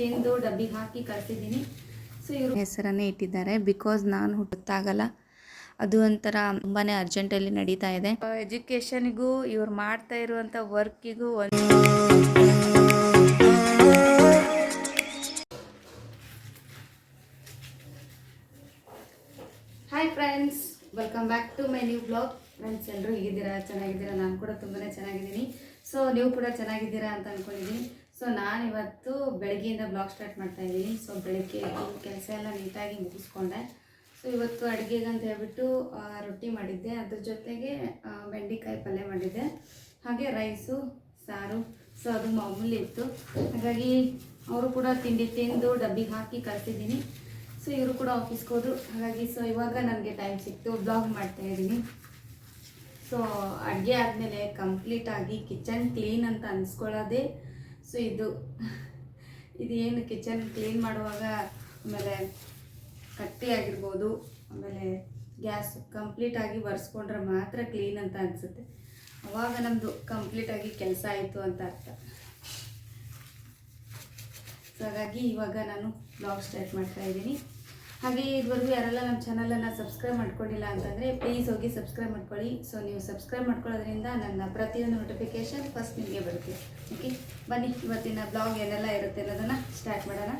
ತಿಂದು ಡಬ್ಬಿಗೆ ಹಾಕಿ ಕಳಿಸಿದ್ದೀನಿ ಸೊ ಇವರು ಹೆಸರನ್ನೇ ಇಟ್ಟಿದ್ದಾರೆ. ಬಿಕಾಸ್ ನಾನು ಹುಟ್ಟುತ್ತಾಗಲ್ಲ. ಅದು ಒಂಥರ ತುಂಬಾ ಅರ್ಜೆಂಟಲ್ಲಿ ನಡೀತಾ ಇದೆ. ಎಜುಕೇಷನ್ಗೂ ಇವ್ರು ಮಾಡ್ತಾ ಇರುವಂಥ ವರ್ಕಿಗೂ ಒಂದು hi friends welcome back to my new blog friends ಎಲ್ಲರೂ ಹೇಗಿದ್ದೀರಾ? ಚೆನ್ನಾಗಿದ್ದೀರಾ? ನಾನು ಕೂಡ ತುಂಬಾ ಚೆನ್ನಾಗಿದ್ದೀನಿ. ಸೊ ನೀವು ಕೂಡ ಚೆನ್ನಾಗಿದ್ದೀರಾ ಅಂತ ಅಂದ್ಕೊಂಡಿದ್ದೀನಿ ಸೊ ನಾನು ಇವತ್ತು ಬೆಳಗ್ಗೆಯಿಂದ ಬ್ಲಾಗ್ ಸ್ಟಾರ್ಟ್ ಮಾಡ್ತಾ ಇದ್ದೀನಿ. ಸೊ ಬೆಳಗ್ಗೆ ಕೆಲಸ ಎಲ್ಲ ನೀಟಾಗಿ ಮುಗಿಸ್ಕೊಂಡೆ. ಸೊ ಇವತ್ತು ಅಡುಗೆಗಂತ ಅಂತ ಹೇಳ್ಬಿಟ್ಟು ರೊಟ್ಟಿ ಮಾಡಿದ್ದೆ. ಅದ್ರ ಜೊತೆಗೆ ಬೆಂಡೆಕಾಯಿ ಪಲ್ಯ ಮಾಡಿದ್ದೆ. ಹಾಗೆ ರೈಸು, ಸಾರು. ಸೊ ಅದು ಮಾಮೂಲಿ ಇತ್ತು. ಹಾಗಾಗಿ ಅವರು ಕೂಡ ತಿಂಡಿ ತಿಂದು ಡಬ್ಬಿಗೆ ಹಾಕಿ ಕಳಿಸಿದ್ದೀನಿ. ಸೊ ಇವರು ಕೂಡ ಆಫೀಸ್ಗೆ ಹೋದರು. ಹಾಗಾಗಿ ಸೊ ಇವಾಗ ನನಗೆ ಟೈಮ್ ಸಿಕ್ತು ಬ್ಲಾಗ್ ಮಾಡ್ತಾ ಇದ್ದೀನಿ. ಸೊ ಅಡುಗೆ ಆದಮೇಲೆ ಕಂಪ್ಲೀಟಾಗಿ ಕಿಚನ್ ಕ್ಲೀನ್ ಅಂತ ಅನ್ಸ್ಕೊಳ್ಳೋದೇ ಸೊ ಇದು ಇದು ಏನು ಕಿಚನ್ ಕ್ಲೀನ್ ಮಾಡುವಾಗ ಆಮೇಲೆ ಕಟ್ಟಿ ಆಗಿರ್ಬೋದು ಆಮೇಲೆ ಗ್ಯಾಸ್ ಕಂಪ್ಲೀಟಾಗಿ ಒರೆಸ್ಕೊಂಡ್ರೆ ಮಾತ್ರ ಕ್ಲೀನ್ ಅಂತ ಅನಿಸುತ್ತೆ. ಅವಾಗ ನಮ್ಮದು ಕಂಪ್ಲೀಟಾಗಿ ಕೆಲಸ ಆಯಿತು ಅಂತ ಅರ್ಥ. ಸೊ ಹಾಗಾಗಿ ಇವಾಗ ನಾನು ಬ್ಲಾಗ್ ಸ್ಟಾರ್ಟ್ ಮಾಡ್ತಾ ಇದ್ದೀನಿ. ಹಾಗೆ ಇದುವರೆಗೂ ಯಾರೆಲ್ಲ ನಮ್ಮ ಚಾನಲನ್ನು ಸಬ್ಸ್ಕ್ರೈಬ್ ಮಾಡ್ಕೊಂಡಿಲ್ಲ ಅಂತಂದರೆ ಪ್ಲೀಸ್ ಹೋಗಿ ಸಬ್ಸ್ಕ್ರೈಬ್ ಮಾಡ್ಕೊಳ್ಳಿ. ಸೊ ನೀವು ಸಬ್ಸ್ಕ್ರೈಬ್ ಮಾಡ್ಕೊಳ್ಳೋದ್ರಿಂದ ನನ್ನ ಪ್ರತಿಯೊಂದು ನೋಟಿಫಿಕೇಶನ್ ಫಸ್ಟ್ ನಿಮಗೆ ಬರುತ್ತೆ. ಓಕೆ, ಬನ್ನಿ, ಇವತ್ತಿನ ಬ್ಲಾಗ್ ಏನೆಲ್ಲ ಇರುತ್ತೆ ಅನ್ನೋದನ್ನು ಸ್ಟಾರ್ಟ್ ಮಾಡೋಣ.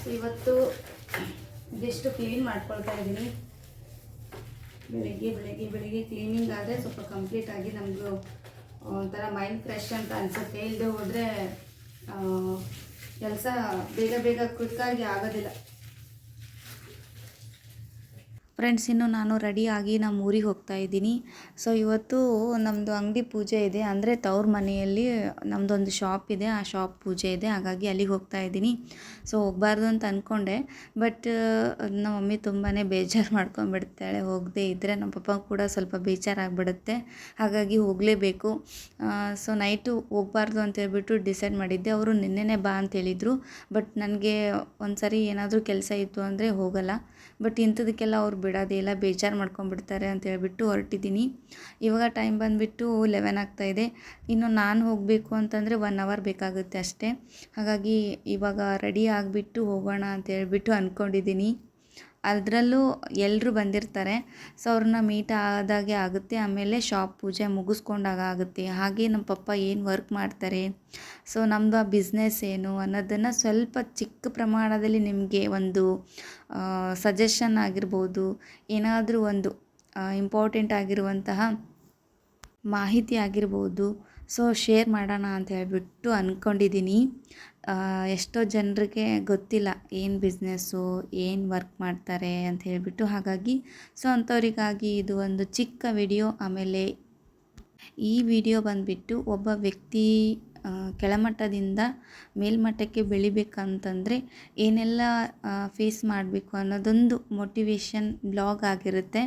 ಸೊ ಇವತ್ತು ಜಸ್ಟ್ ಕ್ಲೀನ್ ಮಾಡ್ಕೊಳ್ತಾ ಇದ್ದೀನಿ. ಬೆಳಿಗ್ಗೆ ಬೆಳಿಗ್ಗೆ ಬೆಳಿಗ್ಗೆ ಕ್ಲೀನಿಂಗ್ ಆದರೆ ಸ್ವಲ್ಪ ಕಂಪ್ಲೀಟಾಗಿ ನಮ್ಮದು ಒಂಥರ ಮೈಂಡ್ ಫ್ರೆಶ್ ಅಂತ ಅನಿಸುತ್ತೆ. ಇಲ್ಲದೆ ಹೋದರೆ ಕೆಲಸ ಬೇಗ ಬೇಗ ಕ್ವಿಕ್ಕಾಗಿ ಆಗೋದಿಲ್ಲ. ಫ್ರೆಂಡ್ಸ್ ಇನ್ನು ನಾನು ರೆಡಿಯಾಗಿ ನಮ್ಮ ಊರಿಗೆ ಹೋಗ್ತಾ ಇದ್ದೀನಿ. ಸೊ ಇವತ್ತು ನಮ್ಮದು ಅಂಗಡಿ ಪೂಜೆ ಇದೆ. ಅಂದರೆ ತವ್ರ ಮನೆಯಲ್ಲಿ ನಮ್ಮದೊಂದು ಶಾಪ್ ಇದೆ. ಆ ಶಾಪ್ ಪೂಜೆ ಇದೆ. ಹಾಗಾಗಿ ಅಲ್ಲಿಗೆ ಹೋಗ್ತಾ ಇದ್ದೀನಿ. ಸೊ ಹೋಗಬಾರ್ದು ಅಂತ ಅಂದ್ಕೊಂಡೆ ಬಟ್ ನಮ್ಮ ಮಮ್ಮಿ ತುಂಬಾ ಬೇಜಾರು ಮಾಡ್ಕೊಂಡ್ಬಿಡ್ತಾಳೆ. ಹೋಗದೆ ಇದ್ದರೆ ನಮ್ಮ ಪಪ್ಪ ಕೂಡ ಸ್ವಲ್ಪ ಬೇಜಾರಾಗ್ಬಿಡುತ್ತೆ ಹಾಗಾಗಿ ಹೋಗಲೇಬೇಕು. ಸೊ ನೈಟು ಹೋಗಬಾರ್ದು ಅಂತ ಹೇಳ್ಬಿಟ್ಟು ಡಿಸೈಡ್ ಮಾಡಿದ್ದೆ. ಅವರು ನಿನ್ನೆನೇ ಬಾ ಅಂತ ಹೇಳಿದರು. ಬಟ್ ನನಗೆ ಒಂದು ಸರಿ ಏನಾದರೂ ಕೆಲಸ ಇತ್ತು ಅಂದರೆ ಹೋಗಲ್ಲ. ಬಟ್ ಇಂಥದಕ್ಕೆಲ್ಲ ಅವ್ರು ಬಿಡೋದೇ ಇಲ್ಲ, ಬೇಜಾರು ಮಾಡ್ಕೊಂಡ್ಬಿಡ್ತಾರೆ ಅಂತ ಹೇಳ್ಬಿಟ್ಟು ಹೊರಟಿದ್ದೀನಿ. ಇವಾಗ ಟೈಮ್ ಬಂದುಬಿಟ್ಟು ಲೆವೆನ್ ಆಗ್ತಾಯಿದೆ ಇನ್ನು ನಾನು ಹೋಗಬೇಕು ಅಂತಂದರೆ ಒನ್ ಅವರ್ ಬೇಕಾಗುತ್ತೆ ಅಷ್ಟೇ. ಹಾಗಾಗಿ ಇವಾಗ ರೆಡಿ ಆಗಿಬಿಟ್ಟು ಹೋಗೋಣ ಅಂತ ಹೇಳ್ಬಿಟ್ಟು ಅಂದ್ಕೊಂಡಿದ್ದೀನಿ ಅದರಲ್ಲೂ ಎಲ್ಲರೂ ಬಂದಿರ್ತಾರೆ. ಸೊ, ಅವ್ರನ್ನ ಮೀಟ್ ಆದಾಗೆ ಆಗುತ್ತೆ. ಆಮೇಲೆ ಶಾಪ್ ಪೂಜೆ ಮುಗಿಸ್ಕೊಂಡಾಗ ಆಗುತ್ತೆ. ಹಾಗೆ ನಮ್ಮ ಪಪ್ಪ ಏನು ವರ್ಕ್ ಮಾಡ್ತಾರೆ? ಸೊ ನಮ್ಮದು ಆ ಬಿಸ್ನೆಸ್ ಏನು ಅನ್ನೋದನ್ನು ಸ್ವಲ್ಪ ಚಿಕ್ಕ ಪ್ರಮಾಣದಲ್ಲಿ ನಿಮಗೆ ಒಂದು ಸಜೆಷನ್ ಆಗಿರ್ಬೋದು. ಏನಾದರೂ ಒಂದು ಇಂಪಾರ್ಟೆಂಟ್ ಆಗಿರುವಂತಹ ಮಾಹಿತಿ ಆಗಿರ್ಬೋದು. ಸೊ ಶೇರ್ ಮಾಡೋಣ ಅಂತ ಹೇಳ್ಬಿಟ್ಟು ಅಂದ್ಕೊಂಡಿದ್ದೀನಿ ಎಷ್ಟೋ ಜನರಿಗೆ ಗೊತ್ತಿಲ್ಲ ಏನು ಬಿಸ್ನೆಸ್ಸು ಏನು ವರ್ಕ್ ಮಾಡ್ತಾರೆ ಅಂತ ಹೇಳಿಬಿಟ್ಟು. ಹಾಗಾಗಿ ಸೊ ಅಂಥವರಿಗಾಗಿ ಇದು ಒಂದು ಚಿಕ್ಕ ವಿಡಿಯೋ ಆಮೇಲೆ ಈ ವಿಡಿಯೋ ಬಂದುಬಿಟ್ಟು ಒಬ್ಬ ವ್ಯಕ್ತಿ ಕೆಳಮಟ್ಟದಿಂದ ಮೇಲ್ಮಟ್ಟಕ್ಕೆ ಬೆಳಿಬೇಕಂತಂದರೆ ಏನೆಲ್ಲ ಫೇಸ್ ಮಾಡಬೇಕು ಅನ್ನೋದೊಂದು ಮೋಟಿವೇಶನ್ ಬ್ಲಾಗ್ ಆಗಿರುತ್ತೆ.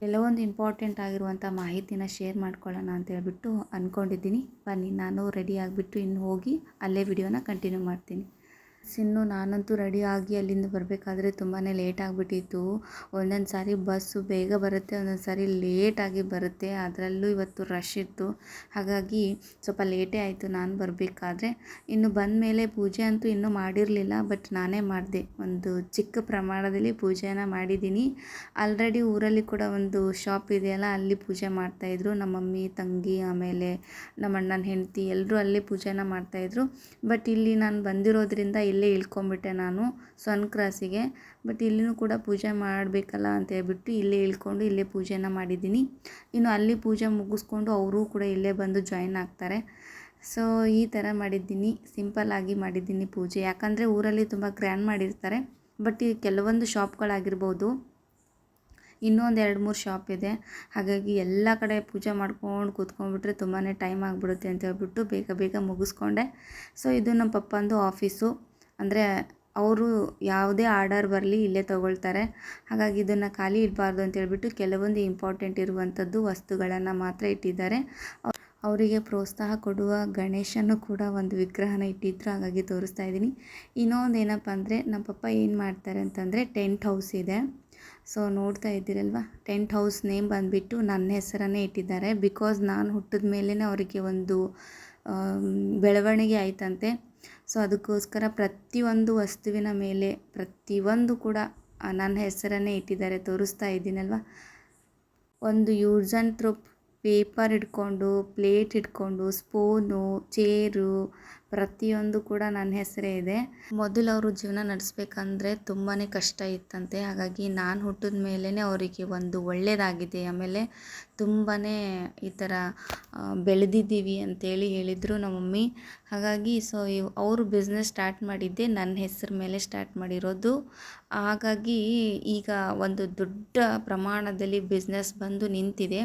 ಕೆಲವೊಂದು ಇಂಪಾರ್ಟೆಂಟ್ ಆಗಿರುವಂಥ ಮಾಹಿತಿನ ಶೇರ್ ಮಾಡ್ಕೊಳ್ಳೋಣ ಅಂತ ಹೇಳ್ಬಿಟ್ಟು ಅಂದ್ಕೊಂಡಿದ್ದೀನಿ ಬನ್ನಿ, ನಾನು ರೆಡಿ ಆಗಿಬಿಟ್ಟು ಇನ್ನು ಹೋಗಿ ಅಲ್ಲೇ ವಿಡಿಯೋನ ಕಂಟಿನ್ಯೂ ಮಾಡ್ತೀನಿ. ಇನ್ನು ನಾನಂತೂ ರೆಡಿ ಆಗಿ ಅಲ್ಲಿಂದ ಬರಬೇಕಾದ್ರೆ ತುಂಬಾ ಲೇಟ್ ಆಗಿಬಿಟ್ಟಿತ್ತು. ಒಂದೊಂದು ಸಾರಿ ಬಸ್ಸು ಬೇಗ ಬರುತ್ತೆ, ಒಂದೊಂದು ಸಾರಿ ಲೇಟಾಗಿ ಬರುತ್ತೆ. ಅದರಲ್ಲೂ ಇವತ್ತು ರಶ್ ಇತ್ತು. ಹಾಗಾಗಿ ಸ್ವಲ್ಪ ಲೇಟೇ ಆಯಿತು ನಾನು ಬರಬೇಕಾದ್ರೆ. ಇನ್ನು ಬಂದ ಮೇಲೆ ಪೂಜೆ ಅಂತೂ ಇನ್ನೂ ಮಾಡಿರಲಿಲ್ಲ ಬಟ್ ನಾನೇ ಮಾಡಿದೆ. ಒಂದು ಚಿಕ್ಕ ಪ್ರಮಾಣದಲ್ಲಿ ಪೂಜೆನ ಮಾಡಿದ್ದೀನಿ. ಆಲ್ರೆಡಿ ಊರಲ್ಲಿ ಕೂಡ ಒಂದು ಶಾಪ್ ಇದೆಯಲ್ಲ ಅಲ್ಲಿ ಪೂಜೆ ಮಾಡ್ತಾಯಿದ್ರು ನಮ್ಮ ಮಮ್ಮಿ, ತಂಗಿ, ಆಮೇಲೆ ನಮ್ಮ ಅಣ್ಣನ ಹೆಂಡತಿ ಎಲ್ಲರೂ ಅಲ್ಲೇ ಪೂಜೆನ ಮಾಡ್ತಾಯಿದ್ರು ಬಟ್ ಇಲ್ಲಿ ನಾನು ಬಂದಿರೋದ್ರಿಂದ ಇಲ್ಲೇ ಇಳ್ಕೊಂಬಿಟ್ಟೆ ನಾನು ಸೊನ್ ಕ್ರಾಸಿಗೆ. ಬಟ್ ಇಲ್ಲಿನೂ ಕೂಡ ಪೂಜೆ ಮಾಡಬೇಕಲ್ಲ ಅಂತ ಹೇಳ್ಬಿಟ್ಟು ಇಲ್ಲೇ ಇಳ್ಕೊಂಡು ಇಲ್ಲೇ ಪೂಜೆನ ಮಾಡಿದ್ದೀನಿ. ಇನ್ನು ಅಲ್ಲಿ ಪೂಜೆ ಮುಗಿಸ್ಕೊಂಡು ಅವರು ಕೂಡ ಇಲ್ಲೇ ಬಂದು ಜಾಯಿನ್ ಆಗ್ತಾರೆ. ಸೊ ಈ ಥರ ಮಾಡಿದ್ದೀನಿ. ಸಿಂಪಲ್ಲಾಗಿ ಮಾಡಿದ್ದೀನಿ ಪೂಜೆ. ಯಾಕಂದರೆ ಊರಲ್ಲಿ ತುಂಬ ಗ್ರ್ಯಾಂಡ್ ಮಾಡಿರ್ತಾರೆ. ಬಟ್ ಈ ಕೆಲವೊಂದು ಶಾಪ್ಗಳಾಗಿರ್ಬೋದು ಇನ್ನೊಂದು ಎರಡು ಮೂರು ಶಾಪ್ ಇದೆ. ಹಾಗಾಗಿ ಎಲ್ಲ ಕಡೆ ಪೂಜೆ ಮಾಡ್ಕೊಂಡು ಕೂತ್ಕೊಂಡ್ಬಿಟ್ರೆ ತುಂಬಾ ಟೈಮ್ ಆಗಿಬಿಡುತ್ತೆ ಅಂತ ಹೇಳ್ಬಿಟ್ಟು ಬೇಗ ಬೇಗ ಮುಗಿಸ್ಕೊಂಡೆ. ಸೊ ಇದು ನಮ್ಮ ಪಪ್ಪಂದು ಆಫೀಸು ಅಂದರೆ ಅವರು ಯಾವುದೇ ಆರ್ಡರ್ ಬರಲಿ ಇಲ್ಲೇ ತೊಗೊಳ್ತಾರೆ. ಹಾಗಾಗಿ ಇದನ್ನು ಖಾಲಿ ಇಡಬಾರ್ದು ಅಂತ ಹೇಳ್ಬಿಟ್ಟು ಕೆಲವೊಂದು ಇಂಪಾರ್ಟೆಂಟ್ ಇರುವಂಥದ್ದು ವಸ್ತುಗಳನ್ನು ಮಾತ್ರ ಇಟ್ಟಿದ್ದಾರೆ. ಅವ್- ಅವರಿಗೆ ಪ್ರೋತ್ಸಾಹ ಕೊಡುವ ಗಣೇಶನು ಕೂಡ ಒಂದು ವಿಗ್ರಹನ ಇಟ್ಟಿದ್ರು, ಹಾಗಾಗಿ ತೋರಿಸ್ತಾ ಇದ್ದೀನಿ. ಇನ್ನೊಂದು ಏನಪ್ಪ ಅಂದರೆ ನಮ್ಮ ಪಪ್ಪ ಏನು ಮಾಡ್ತಾರೆ ಅಂತಂದರೆ ಟೆಂಟ್ ಹೌಸ್ ಇದೆ. ಸೊ ನೋಡ್ತಾ ಇದ್ದೀರಲ್ವ? ಟೆಂಟ್ ಹೌಸ್ ನೇಮ್ ಬಂದುಬಿಟ್ಟು ನನ್ನ ಹೆಸರನ್ನೇ ಇಟ್ಟಿದ್ದಾರೆ. ಬಿಕಾಸ್ ನಾನು ಹುಟ್ಟಿದ ಮೇಲೇ ಅವರಿಗೆ ಒಂದು ಬೆಳವಣಿಗೆ ಆಯ್ತಂತೆ. ಸೊ ಅದಕ್ಕೋಸ್ಕರ ಪ್ರತಿಯೊಂದು ವಸ್ತುವಿನ ಮೇಲೆ ಪ್ರತಿಯೊಂದು ಕೂಡ ನನ್ನ ಹೆಸರನ್ನೇ ಇಟ್ಟಿದ್ದಾರೆ, ತೋರಿಸ್ತಾ ಇದ್ದೀನಲ್ವ? ಒಂದು ಯೂಸ್ ಆ್ಯಂಡ್ ಥ್ರೋ ಪೇಪರ್ ಹಿಡ್ಕೊಂಡು, ಪ್ಲೇಟ್ ಹಿಡ್ಕೊಂಡು, ಸ್ಪೂನು, ಚೇರು ಪ್ರತಿಯೊಂದು ಕೂಡ ನನ್ನ ಹೆಸರೇ ಇದೆ. ಮೊದಲು ಅವರು ಜೀವನ ನಡೆಸ್ಬೇಕಂದ್ರೆ ತುಂಬಾ ಕಷ್ಟ ಇತ್ತಂತೆ. ಹಾಗಾಗಿ ನಾನು ಹುಟ್ಟಿದ ಮೇಲೇ ಅವರಿಗೆ ಒಂದು ಒಳ್ಳೆಯದಾಗಿದೆ ಆಮೇಲೆ ತುಂಬಾ ಈ ಥರ ಬೆಳೆದಿದ್ದೀವಿ ಅಂತೇಳಿ ಹೇಳಿದರು ನಮ್ಮ ಮಮ್ಮಿ ಹಾಗಾಗಿ ಸೊ ಇವ್, ಅವರು ಬಿಸ್ನೆಸ್ ಸ್ಟಾರ್ಟ್ ಮಾಡಿದ್ದೆ ನನ್ನ ಹೆಸರು ಮೇಲೆ ಸ್ಟಾರ್ಟ್ ಮಾಡಿರೋದು. ಹಾಗಾಗಿ ಈಗ ಒಂದು ದೊಡ್ಡ ಪ್ರಮಾಣದಲ್ಲಿ ಬಿಸ್ನೆಸ್ ಬಂದು ನಿಂತಿದೆ.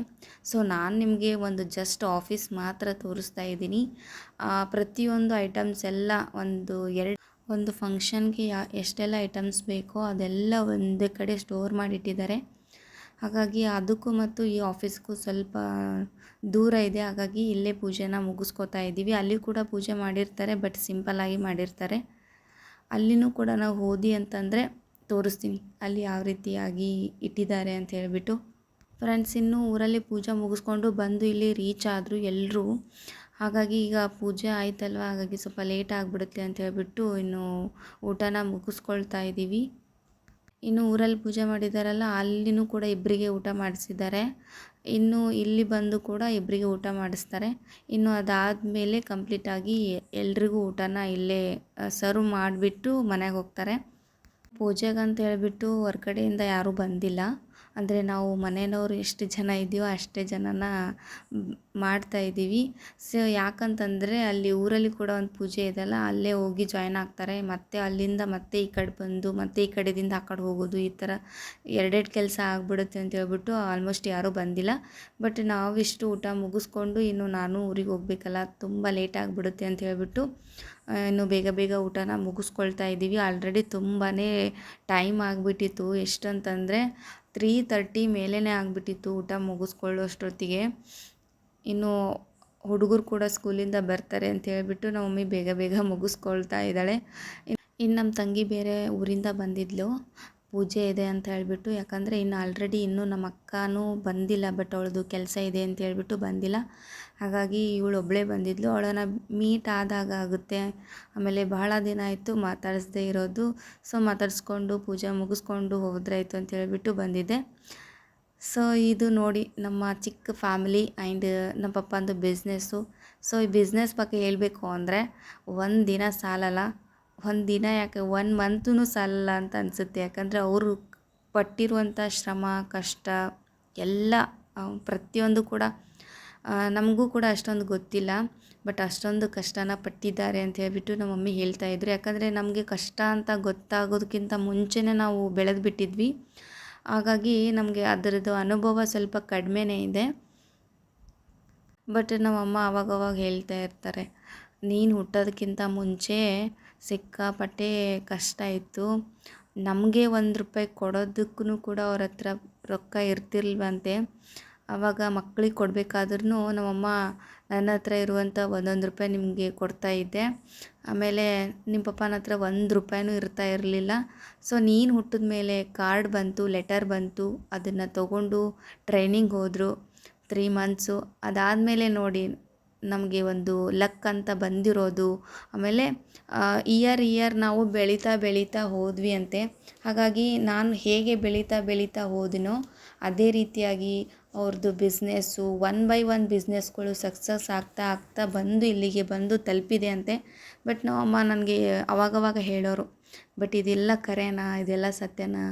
ಸೊ ನಾನು ನಿಮಗೆ ಒಂದು ಜಸ್ಟ್ ಆಫೀಸ್ ಮಾತ್ರ ತೋರಿಸ್ತಾ ಇದ್ದೀನಿ. ಪ್ರತಿಯೊಂದು ಐಟಮ್ಸ್ ಎಲ್ಲ ಒಂದು ಎರಡು, ಒಂದು ಫಂಕ್ಷನ್ಗೆ ಯಾ, ಎಷ್ಟೆಲ್ಲ ಐಟಮ್ಸ್ ಬೇಕೋ ಅದೆಲ್ಲ ಒಂದೇ ಕಡೆ ಸ್ಟೋರ್ ಮಾಡಿಟ್ಟಿದ್ದಾರೆ. ಹಾಗಾಗಿ ಅದಕ್ಕೂ ಮತ್ತು ಈ ಆಫೀಸ್ಗೂ ಸ್ವಲ್ಪ ದೂರ ಇದೆ. ಹಾಗಾಗಿ ಇಲ್ಲೇ ಪೂಜೆನ ಮುಗಿಸ್ಕೋತಾ ಇದ್ದೀವಿ. ಅಲ್ಲಿ ಕೂಡ ಪೂಜೆ ಮಾಡಿರ್ತಾರೆ ಬಟ್ ಸಿಂಪಲ್ಲಾಗಿ ಮಾಡಿರ್ತಾರೆ. ಅಲ್ಲಿನೂ ಕೂಡ ನಾವು ಹೋದಿ ಅಂತಂದರೆ ತೋರಿಸ್ತೀನಿ. ಅಲ್ಲಿ ಯಾವ ರೀತಿಯಾಗಿ ಇಟ್ಟಿದ್ದಾರೆ ಅಂತ ಹೇಳಿಬಿಟ್ಟು. ಫ್ರೆಂಡ್ಸ್, ಇನ್ನು ಊರಲ್ಲಿ ಪೂಜೆ ಮುಗಿಸ್ಕೊಂಡು ಬಂದು ಇಲ್ಲಿ ರೀಚ್ ಆದರು ಎಲ್ಲರೂ ಹಾಗಾಗಿ ಈಗ ಪೂಜೆ ಆಯ್ತಲ್ವ? ಹಾಗಾಗಿ ಸ್ವಲ್ಪ ಲೇಟ್ ಆಗಿಬಿಡುತ್ತೆ ಅಂತ ಹೇಳಿಬಿಟ್ಟು ಇನ್ನು ಊಟನ ಮುಗಿಸ್ಕೊಳ್ತಾ ಇದ್ದೀವಿ. ಇನ್ನು ಊರಲ್ಲಿ ಪೂಜೆ ಮಾಡಿದ್ದಾರಲ್ಲ ಅಲ್ಲಿನೂ ಕೂಡ ಇಬ್ಬರಿಗೆ ಊಟ ಮಾಡಿಸಿದ್ದಾರೆ. ಇನ್ನು ಇಲ್ಲಿ ಬಂದು ಕೂಡ ಇಬ್ಬರಿಗೆ ಊಟ ಮಾಡಿಸ್ತಾರೆ. ಇನ್ನು ಅದಾದಮೇಲೆ ಕಂಪ್ಲೀಟಾಗಿ ಎಲ್ರಿಗೂ ಊಟನ ಇಲ್ಲೇ ಸರ್ವ್ ಮಾಡಿಬಿಟ್ಟು ಮನೆಗೆ ಹೋಗ್ತಾರೆ. ಪೂಜೆಗಂತ ಹೇಳಿಬಿಟ್ಟು ಹೊರ್ಗಡೆಯಿಂದ ಯಾರೂ ಬಂದಿಲ್ಲ. ಅಂದರೆ ನಾವು ಮನೆಯವ್ರು ಎಷ್ಟು ಜನ ಇದೆಯೋ ಅಷ್ಟೇ ಜನನ ಮ್, ಮಾಡ್ತಾ ಇದ್ದೀವಿ. ಸೊ ಯಾಕಂತಂದರೆ ಅಲ್ಲಿ ಊರಲ್ಲಿ ಕೂಡ ಒಂದು ಪೂಜೆ ಇದೆಯಲ್ಲ ಅಲ್ಲೇ ಹೋಗಿ ಜಾಯ್ನ್ ಆಗ್ತಾರೆ. ಮತ್ತು ಅಲ್ಲಿಂದ ಮತ್ತೆ ಈ ಕಡೆ ಬಂದು ಮತ್ತೆ ಈ ಕಡೆಯಿಂದ ಆ ಕಡೆ ಹೋಗೋದು ಈ ಥರ ಎರಡೆರಡು ಕೆಲಸ ಆಗಿಬಿಡುತ್ತೆ ಅಂತ ಹೇಳ್ಬಿಟ್ಟು ಆಲ್ಮೋಸ್ಟ್ ಯಾರೂ ಬಂದಿಲ್ಲ. ಬಟ್ ನಾವಿಷ್ಟು ಊಟ ಮುಗಿಸ್ಕೊಂಡು ಇನ್ನು ನಾನು ಊರಿಗೆ ಹೋಗ್ಬೇಕಲ್ಲ ತುಂಬ ಲೇಟ್ ಆಗಿಬಿಡುತ್ತೆ ಅಂತ ಹೇಳ್ಬಿಟ್ಟು ಇನ್ನು ಬೇಗ ಬೇಗ ಊಟನ ಮುಗಿಸ್ಕೊಳ್ತಾ ಇದ್ದೀವಿ. ಆಲ್ರೆಡಿ ತುಂಬಾ ಟೈಮ್ ಆಗಿಬಿಟ್ಟಿತ್ತು. ಎಷ್ಟಂತಂದರೆ ತ್ರೀ ತರ್ಟಿ ಮೇಲೇ ಆಗಿಬಿಟ್ಟಿತ್ತು ಊಟ ಮುಗಿಸ್ಕೊಳ್ಳೋಷ್ಟೊತ್ತಿಗೆ. ಇನ್ನು ಹುಡುಗರು ಕೂಡ ಸ್ಕೂಲಿಂದ ಬರ್ತಾರೆ ಅಂತ ಹೇಳಿಬಿಟ್ಟು ನಮ್ಮ ಮಮ್ಮಿ ಬೇಗ ಬೇಗ ಮುಗಿಸ್ಕೊಳ್ತಾ ಇದ್ದಾಳೆ. ಇನ್ನು ನಮ್ಮ ತಂಗಿ ಬೇರೆ ಊರಿಂದ ಬಂದಿದ್ಲು. ಪೂಜೆ ಇದೆ ಅಂತ ಹೇಳಿಬಿಟ್ಟು, ಯಾಕಂದರೆ ಇನ್ನು ಆಲ್ರೆಡಿ ಇನ್ನೂ ನಮ್ಮ ಅಕ್ಕನೂ ಬಂದಿಲ್ಲ ಬಟ್ ಅವಳದು ಕೆಲಸ ಇದೆ ಅಂತ ಹೇಳಿಬಿಟ್ಟು ಬಂದಿಲ್ಲ. ಹಾಗಾಗಿ ಇವಳು ಒಬ್ಬಳೇ ಬಂದಿದ್ಲು. ಅವಳನ್ನ ಮೀಟ್ ಆದಾಗ ಆಗುತ್ತೆ. ಆಮೇಲೆ ಬಹಳ ದಿನ ಆಯಿತು ಮಾತಾಡಿಸ್ದೇ ಇರೋದು. ಸೊ ಮಾತಾಡಿಸ್ಕೊಂಡು ಪೂಜೆ ಮುಗಿಸ್ಕೊಂಡು ಹೋದ್ರಾಯ್ತು ಅಂತ ಹೇಳಿಬಿಟ್ಟು ಬಂದಿದ್ದೆ. ಸೊ ಇದು ನೋಡಿ ನಮ್ಮ ಚಿಕ್ಕ ಫ್ಯಾಮಿಲಿ ಆ್ಯಂಡ್ ನಮ್ಮ ಪಪ್ಪಂದು ಬಿಸ್ನೆಸ್ಸು ಸೊ ಈ ಬಿಸ್ನೆಸ್ ಬಗ್ಗೆ ಹೇಳಬೇಕು ಅಂದರೆ ಒಂದು ದಿನ ಸಾಲಲ್ಲ. ಒಂದು ದಿನ ಯಾಕೆ ಒನ್ ಮಂತೂ ಸಾಲಲ್ಲ ಅಂತ ಅನಿಸುತ್ತೆ. ಯಾಕಂದರೆ ಅವರು ಪಟ್ಟಿರುವಂಥ ಶ್ರಮ, ಕಷ್ಟ, ಎಲ್ಲ ಪ್ರತಿಯೊಂದು ಕೂಡ ನಮಗೂ ಕೂಡ ಅಷ್ಟೊಂದು ಗೊತ್ತಿಲ್ಲ ಬಟ್ ಅಷ್ಟೊಂದು ಕಷ್ಟನ ಪಟ್ಟಿದ್ದಾರೆ ಅಂತ ಹೇಳ್ಬಿಟ್ಟು ನಮ್ಮ ಮಮ್ಮಿ ಹೇಳ್ತಾ ಇದ್ರು. ಯಾಕಂದರೆ ನಮಗೆ ಕಷ್ಟ ಅಂತ ಗೊತ್ತಾಗೋದಕ್ಕಿಂತ ಮುಂಚೆನೇ ನಾವು ಬೆಳೆದು ಬಿಟ್ಟಿದ್ವಿ. ಹಾಗಾಗಿ ನಮಗೆ ಅದರದ್ದು ಅನುಭವ ಸ್ವಲ್ಪ ಕಡಿಮೆನೇ ಇದೆ. ಬಟ್ ನಮ್ಮಮ್ಮ ಅವಾಗವಾಗ ಹೇಳ್ತಾ ಇರ್ತಾರೆ, ನೀನು ಹುಟ್ಟೋದಕ್ಕಿಂತ ಮುಂಚೆ ಸಿಕ್ಕಾಪಟ್ಟೆ ಕಷ್ಟ ಇತ್ತು. ನಮಗೆ ಒಂದು ರೂಪಾಯಿ ಕೊಡೋದಕ್ಕೂ ಕೂಡ ಅವ್ರ ಹತ್ರ ರೊಕ್ಕ ಇರ್ತಿರ್ಲ್ವಂತೆ. ಆವಾಗ ಮಕ್ಳಿಗೆ ಕೊಡಬೇಕಾದ್ರೂ ನಮ್ಮಮ್ಮ ನನ್ನ ಹತ್ರ ಇರುವಂಥ ಒಂದೊಂದು ರೂಪಾಯಿ ನಿಮಗೆ ಕೊಡ್ತಾ ಇದ್ದೆ. ಆಮೇಲೆ ನಿಮ್ಮ ಪಪ್ಪನ ಹತ್ರ ಒಂದು ರೂಪಾಯಿನೂ ಇರ್ತಾ ಇರಲಿಲ್ಲ. ಸೊ, ನೀನು ಹುಟ್ಟಿದ ಮೇಲೆ ಕಾರ್ಡ್ ಬಂತು, ಲೆಟರ್ ಬಂತು, ಅದನ್ನು ತಗೊಂಡು ಟ್ರೈನಿಂಗ್ ಹೋದರು, ತ್ರೀ ಮಂತ್ಸು. ಅದಾದಮೇಲೆ ನೋಡಿ ನಮಗೆ ಒಂದು ಲಕ್ ಅಂತ ಬಂದಿರೋದು. ಆಮೇಲೆ ಇಯರ್ ಇಯರ್ ನಾವು ಬೆಳೀತಾ ಬೆಳೀತಾ ಹೋದ್ವಿ ಅಂತೆ. ಹಾಗಾಗಿ ನಾನು ಹೇಗೆ ಬೆಳೀತಾ ಬೆಳೀತಾ ಹೋದಿನೋ ಅದೇ ರೀತಿಯಾಗಿ ಅವ್ರದ್ದು ಬಿಸ್ನೆಸ್ಸು ಒನ್ ಬೈ ಒನ್ ಬಿಸ್ನೆಸ್ಗಳು ಸಕ್ಸಸ್ ಆಗ್ತಾ ಆಗ್ತಾ ಬಂದು ಇಲ್ಲಿಗೆ ಬಂದು ತಲುಪಿದೆ ಅಂತೆ. ಬಟ್ ನಮ್ಮಮ್ಮ ನನಗೆ ಅವಾಗವಾಗ ಹೇಳೋರು ಬಟ್ ಇದೆಲ್ಲ ಕರೆನಾ? ಇದೆಲ್ಲ ಸತ್ಯನಾ?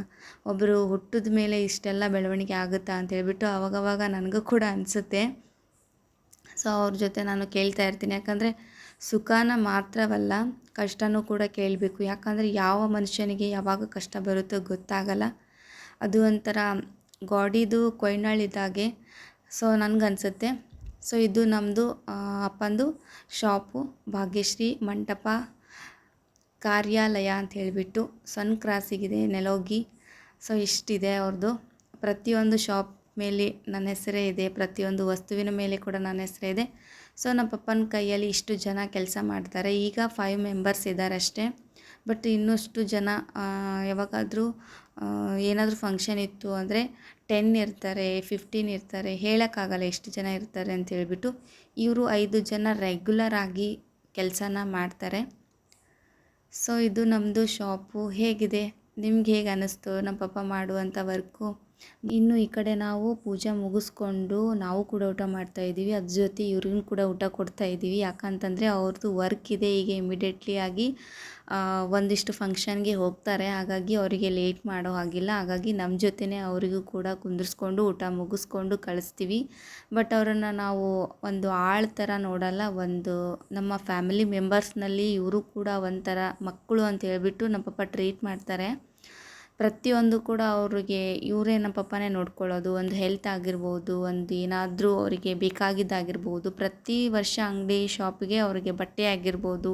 ಒಬ್ಬರು ಹುಟ್ಟಿದ ಮೇಲೆ ಇಷ್ಟೆಲ್ಲ ಬೆಳವಣಿಗೆ ಆಗುತ್ತಾ? ಅಂತ ಹೇಳ್ಬಿಟ್ಟು ಅವಾಗವಾಗ ನನಗೂ ಕೂಡ ಅನಿಸುತ್ತೆ. ಸೊ ಅವ್ರ ಜೊತೆ ನಾನು ಕೇಳ್ತಾ ಇರ್ತೀನಿ. ಯಾಕಂದರೆ ಸುಖನ ಮಾತ್ರವಲ್ಲ, ಕಷ್ಟನೂ ಕೂಡ ಕೇಳಬೇಕು. ಯಾಕಂದರೆ ಯಾವ ಮನುಷ್ಯನಿಗೆ ಯಾವಾಗ ಕಷ್ಟ ಬರುತ್ತೋ ಗೊತ್ತಾಗಲ್ಲ. ಅದು ಒಂಥರ ಗಾಡಿದು ಕೊಯ್ನಾಳಿದ್ದಾಗೆ ಸೊ ನನಗನ್ಸುತ್ತೆ ಸೊ, ಇದು ನಮ್ಮದು ಅಪ್ಪಂದು ಶಾಪು, ಭಾಗ್ಯಶ್ರೀ ಮಂಟಪ ಕಾರ್ಯಾಲಯ ಅಂತ ಹೇಳಿಬಿಟ್ಟು ಸನ್ ಕ್ರಾಸಿಗಿದೆ, ನೆಲೋಗಿ. ಸೊ, ಇಷ್ಟಿದೆ ಅವ್ರದ್ದು ಪ್ರತಿಯೊಂದು ಶಾಪ್ ಮೇಲೆ ನನ್ನ ಹೆಸರೇ ಇದೆ, ಪ್ರತಿಯೊಂದು ವಸ್ತುವಿನ ಮೇಲೆ ಕೂಡ ನನ್ನ ಹೆಸರೇ ಇದೆ. ಸೊ, ನಮ್ಮ ಪಪ್ಪನ ಕೈಯಲ್ಲಿ ಇಷ್ಟು ಜನ ಕೆಲಸ ಮಾಡ್ತಾರೆ. ಈಗ ಫೈವ್ ಮೆಂಬರ್ಸ್ ಇದ್ದಾರೆ ಅಷ್ಟೇ ಬಟ್ ಇನ್ನಷ್ಟು ಜನ ಯಾವಾಗಾದರೂ ಏನಾದರೂ ಫಂಕ್ಷನ್ ಇತ್ತು ಅಂದರೆ ಟೆನ್ ಇರ್ತಾರೆ ಫಿಫ್ಟೀನ್ ಇರ್ತಾರೆ, ಹೇಳೋಕ್ಕಾಗಲ್ಲ ಎಷ್ಟು ಜನ ಇರ್ತಾರೆ ಅಂತ ಹೇಳಿಬಿಟ್ಟು ಇವರು ಐದು ಜನ ರೆಗ್ಯುಲರ್ ಆಗಿ ಕೆಲಸನ ಮಾಡ್ತಾರೆ. ಸೊ ಇದು ನಮ್ಮದು ಶಾಪು ಹೇಗಿದೆ? ನಿಮ್ಗೆ ಹೇಗೆ ಅನ್ನಿಸ್ತು ನಮ್ಮ ಪಪ್ಪ ಮಾಡುವಂಥ ವರ್ಕು ಇನ್ನು ಈ ಕಡೆ ನಾವು ಪೂಜೆ ಮುಗಿಸ್ಕೊಂಡು ನಾವು ಕೂಡ ಊಟ ಮಾಡ್ತಾ ಇದ್ದೀವಿ. ಅದ್ರ ಜೊತೆ ಇವ್ರಿಗೂ ಕೂಡ ಊಟ ಕೊಡ್ತಾ ಇದ್ದೀವಿ. ಯಾಕಂತಂದರೆ ಅವ್ರದ್ದು ವರ್ಕ್ ಇದೆ. ಈಗ ಇಮಿಡಿಯೇಟ್ಲಿ ಆಗಿ ಒಂದಿಷ್ಟು ಫಂಕ್ಷನ್ಗೆ ಹೋಗ್ತಾರೆ. ಹಾಗಾಗಿ ಅವರಿಗೆ ಲೇಟ್ ಮಾಡೋ ಹಾಗಿಲ್ಲ. ಹಾಗಾಗಿ ನಮ್ಮ ಜೊತೆನೇ ಅವರಿಗೂ ಕೂಡ ಕುಂದಿರ್ಸ್ಕೊಂಡು ಊಟ ಮುಗಿಸ್ಕೊಂಡು ಕಳಿಸ್ತೀವಿ. ಬಟ್ ಅವರನ್ನು ನಾವು ಒಂದು ಆಳ್ ಥರ ನೋಡಲ್ಲ. ಒಂದು ನಮ್ಮ ಫ್ಯಾಮಿಲಿ ಮೆಂಬರ್ಸ್ನಲ್ಲಿ ಇವರು ಕೂಡ ಒಂಥರ ಮಕ್ಕಳು ಅಂತ ಹೇಳಿಬಿಟ್ಟು ನಮ್ಮ ಪಾಪ ಟ್ರೀಟ್ ಮಾಡ್ತಾರೆ. ಪ್ರತಿಯೊಂದು ಕೂಡ ಅವ್ರಿಗೆ ಇವರೇ ನಮ್ಮ ಪಪ್ಪನೇ ನೋಡ್ಕೊಳ್ಳೋದು, ಒಂದು ಹೆಲ್ತ್ ಆಗಿರ್ಬೋದು, ಒಂದು ಏನಾದರೂ ಅವರಿಗೆ ಬೇಕಾಗಿದ್ದಾಗಿರ್ಬೋದು, ಪ್ರತಿ ವರ್ಷ ಅಂಗಡಿ ಶಾಪಿಗೆ ಅವರಿಗೆ ಬಟ್ಟೆ ಆಗಿರ್ಬೋದು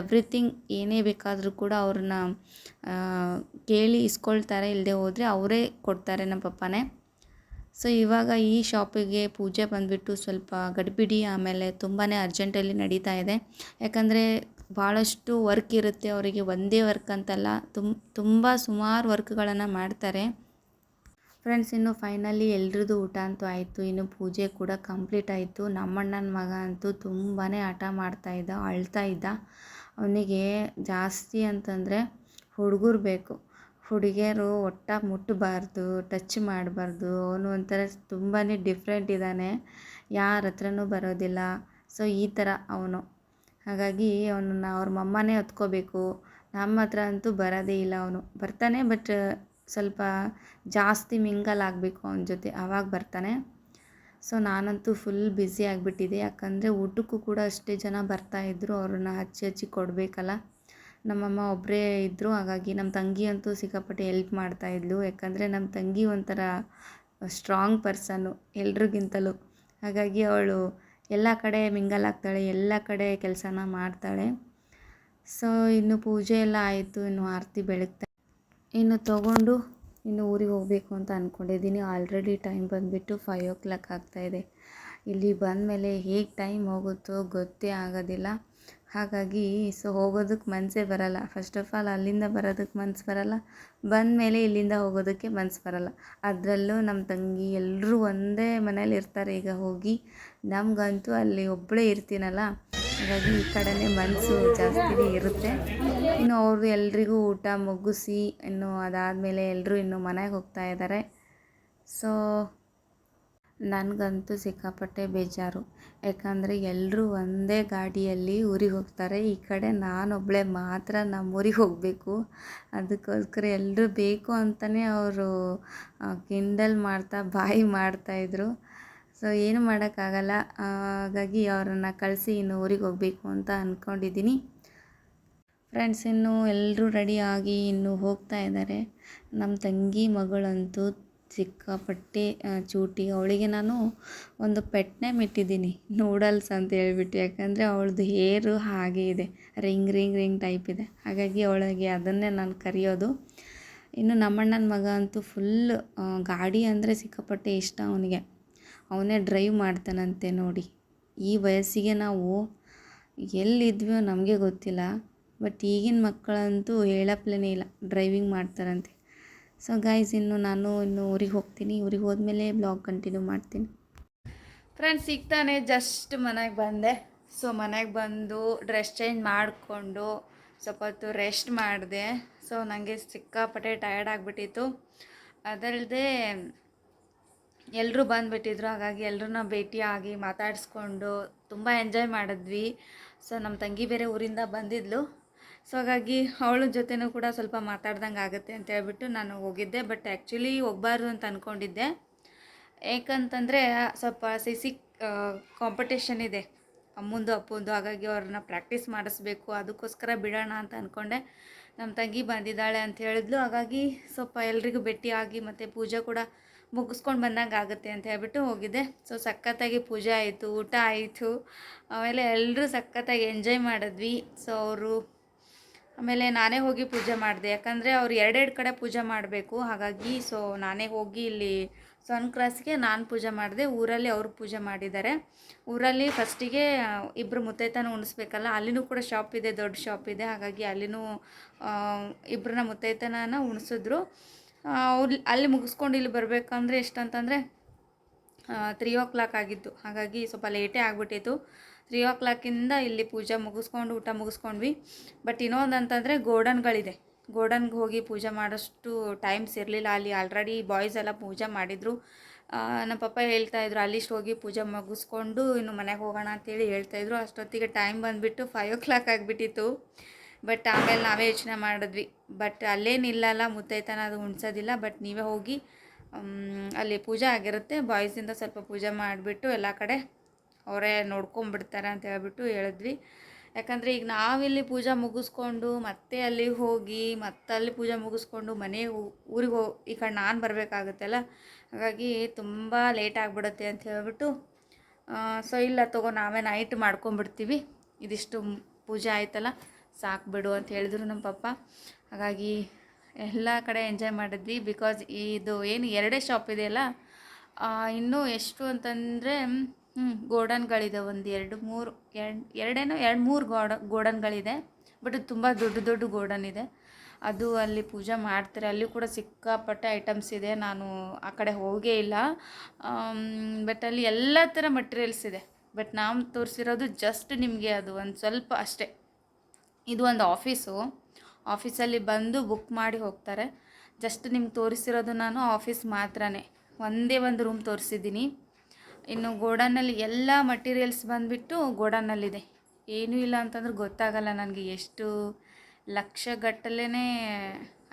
ಎವ್ರಿಥಿಂಗ್ ಏನೇ ಬೇಕಾದರೂ ಕೂಡ ಅವ್ರನ್ನ ಕೇಳಿ ಇಸ್ಕೊಳ್ತಾರೆ ಇಲ್ಲದೆ ಹೋದರೆ ಅವರೇ ಕೊಡ್ತಾರೆ ನಮ್ಮ ಪಪ್ಪನೇ. ಸೊ ಇವಾಗ ಈ ಶಾಪಿಗೆ ಪೂಜೆ ಬಂದುಬಿಟ್ಟು ಸ್ವಲ್ಪ ಗಡಿಬಿಡಿ ಆಮೇಲೆ ತುಂಬಾ ಅರ್ಜೆಂಟಲ್ಲಿ ನಡೀತಾ ಇದೆ. ಯಾಕಂದರೆ ಭಾಳಷ್ಟು ವರ್ಕ್ ಇರುತ್ತೆ ಅವರಿಗೆ ಒಂದೇ ವರ್ಕ್ ಅಂತಲ್ಲ. ತುಂಬ ತುಂಬ ಸುಮಾರು ವರ್ಕ್ಗಳನ್ನು ಮಾಡ್ತಾರೆ. ಫ್ರೆಂಡ್ಸ್, ಇನ್ನು ಫೈನಲಿ ಎಲ್ರದ್ದು ಊಟ ಅಂತೂ ಆಯಿತು. ಇನ್ನು ಪೂಜೆ ಕೂಡ ಕಂಪ್ಲೀಟ್ ಆಯಿತು. ನಮ್ಮಣ್ಣನ ಮಗ ಅಂತೂ ತುಂಬಾ ಹಠ ಮಾಡ್ತಾಯಿದ್ದ ಅಳ್ತಾ ಇದ್ದ. ಅವನಿಗೆ ಜಾಸ್ತಿ ಅಂತಂದರೆ ಹುಡುಗರು ಬೇಕು. ಹುಡುಗಿಯರು ಒಟ್ಟ ಮುಟ್ಟಬಾರ್ದು ಟಚ್ ಮಾಡಬಾರ್ದು. ಅವನು ಒಂಥರ ತುಂಬಾ ಡಿಫ್ರೆಂಟ್ ಇದ್ದಾನೆ. ಯಾರ ಹತ್ರನೂ ಬರೋದಿಲ್ಲ. ಸೊ, ಈ ಥರ ಅವನು. ಹಾಗಾಗಿ ಅವನನ್ನು ಅವ್ರ ಮಮ್ಮನೇ ಹೊತ್ಕೋಬೇಕು. ನಮ್ಮ ಹತ್ರ ಅಂತೂ ಬರೋದೇ ಇಲ್ಲ ಅವನು. ಬರ್ತಾನೆ ಬಟ್ ಸ್ವಲ್ಪ ಜಾಸ್ತಿ ಮಿಂಗಲ್ ಆಗಬೇಕು ಅವನ ಜೊತೆ. ಆವಾಗ ಬರ್ತಾನೆ. ಸೊ ನಾನಂತೂ ಫುಲ್ ಬ್ಯುಸಿ ಆಗಿಬಿಟ್ಟಿದ್ದೆ ಯಾಕಂದರೆ ಊಟಕ್ಕೂ ಕೂಡ ಅಷ್ಟೇ ಜನ ಬರ್ತಾಯಿದ್ರು ಅವ್ರನ್ನ ಹಚ್ಚಿ ಹಚ್ಚಿ ಕೊಡಬೇಕಲ್ಲ. ನಮ್ಮಮ್ಮ ಒಬ್ಬರೇ ಇದ್ದರು ಹಾಗಾಗಿ ನಮ್ಮ ತಂಗಿ ಅಂತೂ ಸಿಕ್ಕಾಪಟ್ಟೆ ಹೆಲ್ಪ್ ಮಾಡ್ತಾಯಿದ್ಲು ಯಾಕಂದರೆ ನಮ್ಮ ತಂಗಿ ಒಂಥರ ಸ್ಟ್ರಾಂಗ್ ಪರ್ಸನ್ನು ಎಲ್ರಿಗಿಂತಲೂ. ಹಾಗಾಗಿ ಅವಳು ಎಲ್ಲ ಕಡೆ ಮಿಂಗಲ್ ಆಗ್ತಾಳೆ, ಎಲ್ಲ ಕಡೆ ಕೆಲಸನ ಮಾಡ್ತಾಳೆ. ಸೊ ಇನ್ನು ಪೂಜೆ ಎಲ್ಲ ಆಯಿತು, ಇನ್ನು ಆರತಿ ಬೆಳಗ್ತಾ ಇನ್ನು ತಗೊಂಡು ಇನ್ನು ಊರಿಗೆ ಹೋಗಬೇಕು ಅಂತ ಅಂದ್ಕೊಂಡಿದ್ದೀನಿ ಆಲ್ರೆಡಿ ಟೈಮ್ ಬಂದುಬಿಟ್ಟು ಫೈವ್ ಓ ಕ್ಲಾಕ್ ಆಗ್ತಾಯಿದೆ ಇಲ್ಲಿ ಬಂದಮೇಲೆ ಹೇಗೆ ಟೈಮ್ ಹೋಗುತ್ತೋ ಗೊತ್ತೇ ಆಗೋದಿಲ್ಲ. ಹಾಗಾಗಿ, ಸೊ ಹೋಗೋದಕ್ಕೆ ಮನಸ್ಸೇ ಬರಲ್ಲ. ಫಸ್ಟ್ ಆಫ್ ಆಲ್ ಅಲ್ಲಿಂದ ಬರೋದಕ್ಕೆ ಮನ್ಸು ಬರಲ್ಲ. ಬಂದ ಮೇಲೆ ಇಲ್ಲಿಂದ ಹೋಗೋದಕ್ಕೆ ಮನ್ಸು ಬರಲ್ಲ. ಅದರಲ್ಲೂ ನಮ್ಮ ತಂಗಿ ಎಲ್ಲರೂ ಒಂದೇ ಮನೇಲಿ ಇರ್ತಾರೆ. ಈಗ ಹೋಗಿ, ನಮಗಂತೂ ಅಲ್ಲಿ ಒಬ್ಬಳೇ ಇರ್ತೀನಲ್ಲ, ಹಾಗಾಗಿ ಈ ಕಡೆನೇ ಮನಸ್ಸು ಜಾಸ್ತಿ ಇರುತ್ತೆ. ಇನ್ನು ಅವರು ಎಲ್ರಿಗೂ ಊಟ ಮುಗಿಸಿ ಇನ್ನು ಅದಾದಮೇಲೆ ಎಲ್ಲರೂ ಇನ್ನು ಮನೆಗೆ ಹೋಗ್ತಾ ಇದ್ದಾರೆ ಸೊ ನನಗಂತೂ ಸಿಕ್ಕಾಪಟ್ಟೆ ಬೇಜಾರು. ಯಾಕಂದರೆ ಎಲ್ಲರೂ ಒಂದೇ ಗಾಡಿಯಲ್ಲಿ ಊರಿಗೆ ಹೋಗ್ತಾರೆ. ಈ ಕಡೆ ನಾನೊಬ್ಬಳೆ ಮಾತ್ರ ನಮ್ಮ ಊರಿಗೆ ಹೋಗಬೇಕು. ಅದಕ್ಕೋಸ್ಕರ ಎಲ್ಲರೂ ಬೇಕು ಅಂತಲೇ ಅವರು ಕಿಂಡಲ್ ಮಾಡ್ತಾ, ಬಾಯಿ ಮಾಡ್ತಾಯಿದ್ರು ಸೊ ಏನು ಮಾಡೋಕ್ಕಾಗಲ್ಲ. ಹಾಗಾಗಿ ಅವರನ್ನು ಕಳಿಸಿ ಇನ್ನು ಊರಿಗೆ ಹೋಗಬೇಕು ಅಂತ ಅಂದ್ಕೊಂಡಿದ್ದೀನಿ ಫ್ರೆಂಡ್ಸ್ ಇನ್ನು ಎಲ್ಲರೂ ರೆಡಿಯಾಗಿ ಇನ್ನು ಹೋಗ್ತಾ ಇದ್ದಾರೆ. ನಮ್ಮ ತಂಗಿ ಮಗಳಂತೂ ಸಿಕ್ಕಾಪಟ್ಟೆ ಚೂಟಿ. ಅವಳಿಗೆ ನಾನು ಒಂದು ಪೆಟ್ ನೇಮ್ ಇಟ್ಟಿದ್ದೀನಿ ನೂಡಲ್ಸ್ ಅಂತ ಹೇಳ್ಬಿಟ್ಟು. ಯಾಕಂದರೆ ಅವಳದು ಹೇರು ಹಾಗೆ ಇದೆ, ರಿಂಗ್ ರಿಂಗ್ ರಿಂಗ್ ಟೈಪ್ ಇದೆ. ಹಾಗಾಗಿ ಅವಳಿಗೆ ಅದನ್ನೇ ನಾನು ಕರೆಯೋದು. ಇನ್ನು ನಮ್ಮಣ್ಣನ ಮಗ ಅಂತೂ ಫುಲ್ ಗಾಡಿ ಅಂದರೆ ಸಿಕ್ಕಾಪಟ್ಟೆ ಇಷ್ಟ ಅವನಿಗೆ. ಅವನೇ ಡ್ರೈವ್ ಮಾಡ್ತಾನಂತೆ ನೋಡಿ. ಈ ವಯಸ್ಸಿಗೆ ನಾವು ಎಲ್ಲಿದ್ವೋ ನಮಗೆ ಗೊತ್ತಿಲ್ಲ. ಬಟ್ ಈಗಿನ ಮಕ್ಕಳಂತೂ ಹೇಳಪ್ಲೇ ಇಲ್ಲ, ಡ್ರೈವಿಂಗ್ ಮಾಡ್ತಾರಂತೆ. ಸೊ ಗೈಸ್ ಇನ್ನು ನಾನು ಇನ್ನು ಊರಿಗೆ ಹೋಗ್ತೀನಿ. ಊರಿಗೆ ಹೋದ್ಮೇಲೆ ಬ್ಲಾಗ್ ಕಂಟಿನ್ಯೂ ಮಾಡ್ತೀನಿ. ಫ್ರೆಂಡ್ಸ್ ಸಿಗ್ತಾನೆ ಜಸ್ಟ್ ಮನೆಗೆ ಬಂದೆ. ಸೊ ಮನೆಗೆ ಬಂದು ಡ್ರೆಸ್ ಚೇಂಜ್ ಮಾಡಿಕೊಂಡು ಸ್ವಲ್ಪ ಹೊತ್ತು ರೆಸ್ಟ್ ಮಾಡಿದೆ. ಸೊ ನನಗೆ ಸಿಕ್ಕಾಪಟ್ಟೆ ಟಯರ್ಡ್ ಆಗಿಬಿಟ್ಟಿತ್ತು. ಅದಲ್ಲದೆ ಎಲ್ಲರೂ ಬಂದುಬಿಟ್ಟಿದ್ರು. ಹಾಗಾಗಿ ಎಲ್ಲರನ್ನ ಭೇಟಿಯಾಗಿ ಮಾತಾಡಿಸ್ಕೊಂಡು ತುಂಬ ಎಂಜಾಯ್ ಮಾಡಿದ್ವಿ. ಸೊ ನಮ್ಮ ತಂಗಿ ಬೇರೆ ಊರಿಂದ ಬಂದಿದ್ಲು. ಸೊ ಹಾಗಾಗಿ ಅವಳ ಜೊತೆನೂ ಕೂಡ ಸ್ವಲ್ಪ ಮಾತಾಡ್ದಂಗೆ ಆಗುತ್ತೆ ಅಂತ ಹೇಳ್ಬಿಟ್ಟು ನಾನು ಹೋಗಿದ್ದೆ. ಬಟ್ ಆ್ಯಕ್ಚುಲಿ ಹೋಗ್ಬಾರ್ದು ಅಂತ ಅಂದ್ಕೊಂಡಿದ್ದೆ ಏಕಂತಂದರೆ ಸ್ವಲ್ಪ ಸಿ ಸಿ ಕಾಂಪಿಟೇಷನ್ ಇದೆ. ಅಮ್ಮಂದು, ಅಪ್ಪಂದು, ಹಾಗಾಗಿ ಅವ್ರನ್ನ ಪ್ರಾಕ್ಟೀಸ್ ಮಾಡಿಸ್ಬೇಕು, ಅದಕ್ಕೋಸ್ಕರ ಬಿಡೋಣ ಅಂತ ಅಂದ್ಕೊಂಡೆ ನಮ್ಮ ತಂಗಿ ಬಂದಿದ್ದಾಳೆ ಅಂತ ಹೇಳಿದ್ಲು. ಹಾಗಾಗಿ ಸ್ವಲ್ಪ ಎಲ್ರಿಗೂ ಭೇಟಿಯಾಗಿ ಮತ್ತು ಪೂಜೆ ಕೂಡ ಮುಗಿಸ್ಕೊಂಡು ಬಂದಂಗೆ ಆಗುತ್ತೆ ಅಂತ ಹೇಳ್ಬಿಟ್ಟು ಹೋಗಿದ್ದೆ. ಸೊ ಸಖತ್ತಾಗಿ ಪೂಜೆ ಆಯಿತು, ಊಟ ಆಯಿತು. ಆಮೇಲೆ ಎಲ್ಲರೂ ಸಖತ್ತಾಗಿ ಎಂಜಾಯ್ ಮಾಡಿದ್ವಿ. ಸೊ ಅವರು ಆಮೇಲೆ ನಾನೇ ಹೋಗಿ ಪೂಜೆ ಮಾಡಿದೆ. ಯಾಕಂದರೆ ಅವ್ರು ಎರಡೆರಡು ಕಡೆ ಪೂಜೆ ಮಾಡಬೇಕು. ಹಾಗಾಗಿ ಸೊ ನಾನೇ ಹೋಗಿ ಇಲ್ಲಿ ಸನ್ ಕ್ರಾಸ್ಗೆ ನಾನು ಪೂಜೆ ಮಾಡಿದೆ. ಊರಲ್ಲಿ ಅವರು ಪೂಜೆ ಮಾಡಿದ್ದಾರೆ. ಊರಲ್ಲಿ ಫಸ್ಟಿಗೆ ಇಬ್ಬರು ಮುತ್ತೈತನ ಉಣಿಸ್ಬೇಕಲ್ಲ, ಅಲ್ಲಿನೂ ಕೂಡ ಶಾಪ್ ಇದೆ, ದೊಡ್ಡ ಶಾಪ್ ಇದೆ. ಹಾಗಾಗಿ ಅಲ್ಲಿನೂ ಇಬ್ಬರನ್ನ ಮುತ್ತೈತನ ಉಣಿಸಿದ್ರು. ಅವ್ರು ಅಲ್ಲಿ ಮುಗಿಸ್ಕೊಂಡು ಇಲ್ಲಿ ಬರಬೇಕಂದ್ರೆ ಎಷ್ಟಂತಂದರೆ ತ್ರೀ ಓ ಕ್ಲಾಕ್ ಆಗಿತ್ತು. ಹಾಗಾಗಿ ಸ್ವಲ್ಪ ಲೇಟೇ ಆಗಿಬಿಟ್ಟಿತ್ತು. ತ್ರೀ ಓ ಕ್ಲಾಕಿಂದ ಇಲ್ಲಿ ಪೂಜೆ ಮುಗಿಸ್ಕೊಂಡು ಊಟ ಮುಗಿಸ್ಕೊಂಡ್ವಿ. ಬಟ್ ಇನ್ನೊಂದು ಅಂತಂದರೆ ಗೋಡನ್ಗಳಿದೆ. ಗೋಡನ್ಗೆ ಹೋಗಿ ಪೂಜೆ ಮಾಡೋಷ್ಟು ಟೈಮ್ಸ್ ಇರಲಿಲ್ಲ ಅಲ್ಲಿ ಆಲ್ರೆಡಿ ಬಾಯ್ಸ್ ಎಲ್ಲ ಪೂಜೆ ಮಾಡಿದರು. ನಮ್ಮ ಪಪ್ಪ ಹೇಳ್ತಾಯಿದ್ರು ಅಲ್ಲಿಷ್ಟು ಹೋಗಿ ಪೂಜೆ ಮುಗಿಸ್ಕೊಂಡು ಇನ್ನು ಮನೆಗೆ ಹೋಗೋಣ ಅಂತೇಳಿ ಹೇಳ್ತಾಯಿದ್ರು ಅಷ್ಟೊತ್ತಿಗೆ ಟೈಮ್ ಬಂದುಬಿಟ್ಟು ಫೈವ್ ಓ ಕ್ಲಾಕ್ ಆಗಿಬಿಟ್ಟಿತ್ತು. ಬಟ್ ಆಮೇಲೆ ನಾವೇ ಯೋಚನೆ ಮಾಡಿದ್ವಿ. ಬಟ್ ಅಲ್ಲೇನಿಲ್ಲಲ್ಲ, ಮುತ್ತೈತನ ಅದು ಉಣಿಸೋದಿಲ್ಲ. ಬಟ್ ನೀವೇ ಹೋಗಿ ಅಲ್ಲಿ ಪೂಜೆ ಆಗಿರುತ್ತೆ. ಬಾಯ್ಸಿಂದ ಸ್ವಲ್ಪ ಪೂಜೆ ಮಾಡಿಬಿಟ್ಟು ಎಲ್ಲ ಕಡೆ ಅವರೇ ನೋಡ್ಕೊಂಬಿಡ್ತಾರೆ ಅಂತ ಹೇಳ್ಬಿಟ್ಟು ಹೇಳಿದ್ವಿ. ಯಾಕಂದರೆ ಈಗ ನಾವಿಲ್ಲಿ ಪೂಜೆ ಮುಗಿಸ್ಕೊಂಡು ಮತ್ತೆ ಅಲ್ಲಿ ಹೋಗಿ ಮತ್ತೆ ಅಲ್ಲಿ ಪೂಜೆ ಮುಗಿಸ್ಕೊಂಡು ಮನೆ ಊರಿಗೆ ಹೋ, ಈ ಕಡೆ ನಾನು ಬರಬೇಕಾಗುತ್ತಲ್ಲ, ಹಾಗಾಗಿ ತುಂಬ ಲೇಟ್ ಆಗಿಬಿಡುತ್ತೆ ಅಂತ ಹೇಳ್ಬಿಟ್ಟು ಸೊ ಇಲ್ಲ ತಗೋ ನಾವೇ ನೈಟ್ ಮಾಡ್ಕೊಂಬಿಡ್ತೀವಿ. ಇದಿಷ್ಟು ಪೂಜೆ ಆಯ್ತಲ್ಲ, ಸಾಕು ಬಿಡು ಅಂತ ಹೇಳಿದ್ರು ನಮ್ಮ ಪಪ್ಪ. ಹಾಗಾಗಿ ಎಲ್ಲ ಕಡೆ ಎಂಜಾಯ್ ಮಾಡಿದ್ವಿ. ಬಿಕಾಸ್ ಇದು ಏನು ಎರಡೇ ಶಾಪ್ ಇದೆಯಲ್ಲ ಇನ್ನೂ ಎಷ್ಟು ಅಂತಂದರೆ ಹ್ಞೂ ಗೋಡನ್ಗಳಿದೆ ಒಂದು ಎರಡು ಮೂರು, ಎರಡು, ಎರಡೇನೋ ಎರಡು ಮೂರು ಗೋಡ, ಗೋಡನ್ಗಳಿದೆ ಬಟ್ ತುಂಬ ದೊಡ್ಡ ದೊಡ್ಡ ಗೋಡನ್ ಇದೆ. ಅದು ಅಲ್ಲಿ ಪೂಜೆ ಮಾಡ್ತಾರೆ. ಅಲ್ಲಿ ಕೂಡ ಸಿಕ್ಕಾಪಟ್ಟೆ ಐಟಮ್ಸ್ ಇದೆ. ನಾನು ಆ ಕಡೆ ಹೋಗೇ ಇಲ್ಲ. ಬಟ್ ಅಲ್ಲಿ ಎಲ್ಲ ಥರ ಮಟೀರಿಯಲ್ಸ್ ಇದೆ. ಬಟ್ ನಾವು ತೋರಿಸಿರೋದು ಜಸ್ಟ್ ನಿಮಗೆ ಅದು ಒಂದು ಸ್ವಲ್ಪ ಅಷ್ಟೇ. ಇದು ಒಂದು ಆಫೀಸು ಆಫೀಸಲ್ಲಿ ಬಂದು ಬುಕ್ ಮಾಡಿ ಹೋಗ್ತಾರೆ. ಜಸ್ಟ್ ನಿಮ್ಗೆ ತೋರಿಸಿರೋದು ನಾನು ಆಫೀಸ್ ಮಾತ್ರನೇ. ಒಂದೇ ಒಂದು ರೂಮ್ ತೋರಿಸಿದ್ದೀನಿ. ಇನ್ನು ಗೋಡನಲ್ಲಿ ಎಲ್ಲ ಮಟೀರಿಯಲ್ಸ್ ಬಂದುಬಿಟ್ಟು ಗೋಡನ್ನಲ್ಲಿದೆ ಏನೂ ಇಲ್ಲ ಅಂತಂದ್ರೆ ಗೊತ್ತಾಗಲ್ಲ ನನಗೆ ಎಷ್ಟು ಲಕ್ಷಗಟ್ಟಲೆ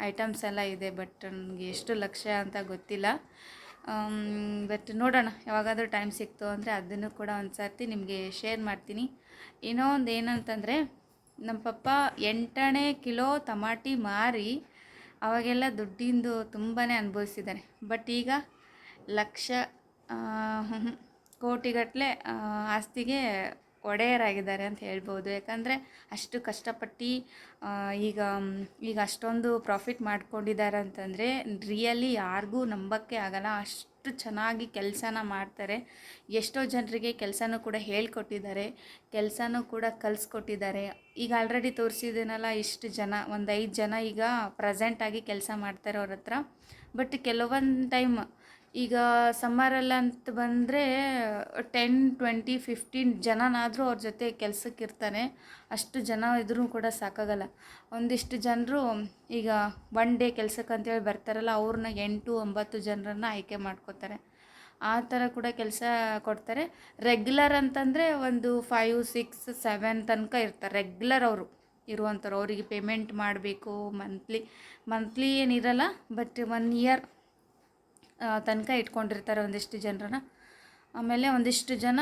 ಐಟಮ್ಸ್ ಎಲ್ಲ ಇದೆ ಬಟ್ ನನಗೆ ಎಷ್ಟು ಲಕ್ಷ ಅಂತ ಗೊತ್ತಿಲ್ಲ. ಬಟ್ ನೋಡೋಣ, ಯಾವಾಗಾದರೂ ಟೈಮ್ ಸಿಕ್ತು ಅಂದರೆ ಅದನ್ನು ಕೂಡ ಒಂದು ಸರ್ತಿ ನಿಮಗೆ ಶೇರ್ ಮಾಡ್ತೀನಿ. ಏನೋ ಒಂದು ಏನಂತಂದರೆ ನಮ್ಮ ಪಪ್ಪ ಎಂಟನೇ ಕಿಲೋ ತಮಾಟಿ ಮಾರಿ ಅವಾಗೆಲ್ಲ ದುಡ್ಡಿಂದು ತುಂಬಾ ಅನುಭವಿಸಿದ್ದಾರೆ ಬಟ್ ಈಗ ಲಕ್ಷ ಕೋಟಿಗಟ್ಟಲೆ ಆಸ್ತಿಗೆ ಒಡೆಯರಾಗಿದ್ದಾರೆ ಅಂತ ಹೇಳ್ಬೋದು. ಯಾಕಂದರೆ ಅಷ್ಟು ಕಷ್ಟಪಟ್ಟು ಈಗ ಈಗ ಅಷ್ಟೊಂದು ಪ್ರಾಫಿಟ್ ಮಾಡ್ಕೊಂಡಿದ್ದಾರೆ ಅಂತಂದರೆ ರಿಯಲಿ ಯಾರಿಗೂ ನಂಬಕ್ಕೆ ಆಗಲ್ಲ. ಅಷ್ಟು ಚೆನ್ನಾಗಿ ಕೆಲಸನ ಮಾಡ್ತಾರೆ. ಎಷ್ಟೋ ಜನರಿಗೆ ಕೆಲಸನೂ ಕೂಡ ಹೇಳ್ಕೊಟ್ಟಿದ್ದಾರೆ. ಕೆಲಸನೂ ಕೂಡ ಕಲಿಸ್ಕೊಟ್ಟಿದ್ದಾರೆ. ಈಗ ಆಲ್ರೆಡಿ ತೋರಿಸಿದ್ದೀನಲ್ಲ ಇಷ್ಟು ಜನ, ಒಂದು ಐದು ಜನ ಈಗ ಪ್ರೆಸೆಂಟಾಗಿ ಕೆಲಸ ಮಾಡ್ತಾರೆ ಅವ್ರ ಹತ್ರ. ಬಟ್ ಕೆಲವೊಂದು ಟೈಮ್ ಈಗ ಸಮ್ಮರಲ್ಲಿ ಅಂತ ಬಂದರೆ ಟೆನ್ ಟ್ವೆಂಟಿ ಫಿಫ್ಟೀನ್ ಜನನಾದರೂ ಅವ್ರ ಜೊತೆ ಕೆಲ್ಸಕ್ಕೆ ಇರ್ತಾನೆ ಅಷ್ಟು ಜನ ಇದ್ರೂ ಕೂಡ ಸಾಕಾಗಲ್ಲ. ಒಂದಿಷ್ಟು ಜನರು ಈಗ ಒನ್ ಡೇ ಕೆಲ್ಸಕ್ಕೆ ಅಂತೇಳಿ ಬರ್ತಾರಲ್ಲ ಅವ್ರನ್ನ ಎಂಟು, ಒಂಬತ್ತು ಜನರನ್ನು ಆಯ್ಕೆ ಮಾಡ್ಕೋತಾರೆ. ಆ ಥರ ಕೂಡ ಕೆಲಸ ಕೊಡ್ತಾರೆ. ರೆಗ್ಯುಲರ್ ಅಂತಂದರೆ ಒಂದು ಫೈವ್ ಸಿಕ್ಸ್ ಸೆವೆನ್ ತನಕ ಇರ್ತಾರೆ. ರೆಗ್ಯುಲರ್ ಅವರು ಇರುವಂಥವ್ರು ಅವರಿಗೆ ಪೇಮೆಂಟ್ ಮಾಡಬೇಕು ಮಂತ್ಲಿ ಮಂತ್ಲಿ ಏನಿರಲ್ಲ ಬಟ್ ಒನ್ ಇಯರ್ ತನಕ ಇಟ್ಕೊಂಡಿರ್ತಾರೆ ಒಂದಿಷ್ಟು ಜನರನ್ನ. ಆಮೇಲೆ ಒಂದಿಷ್ಟು ಜನ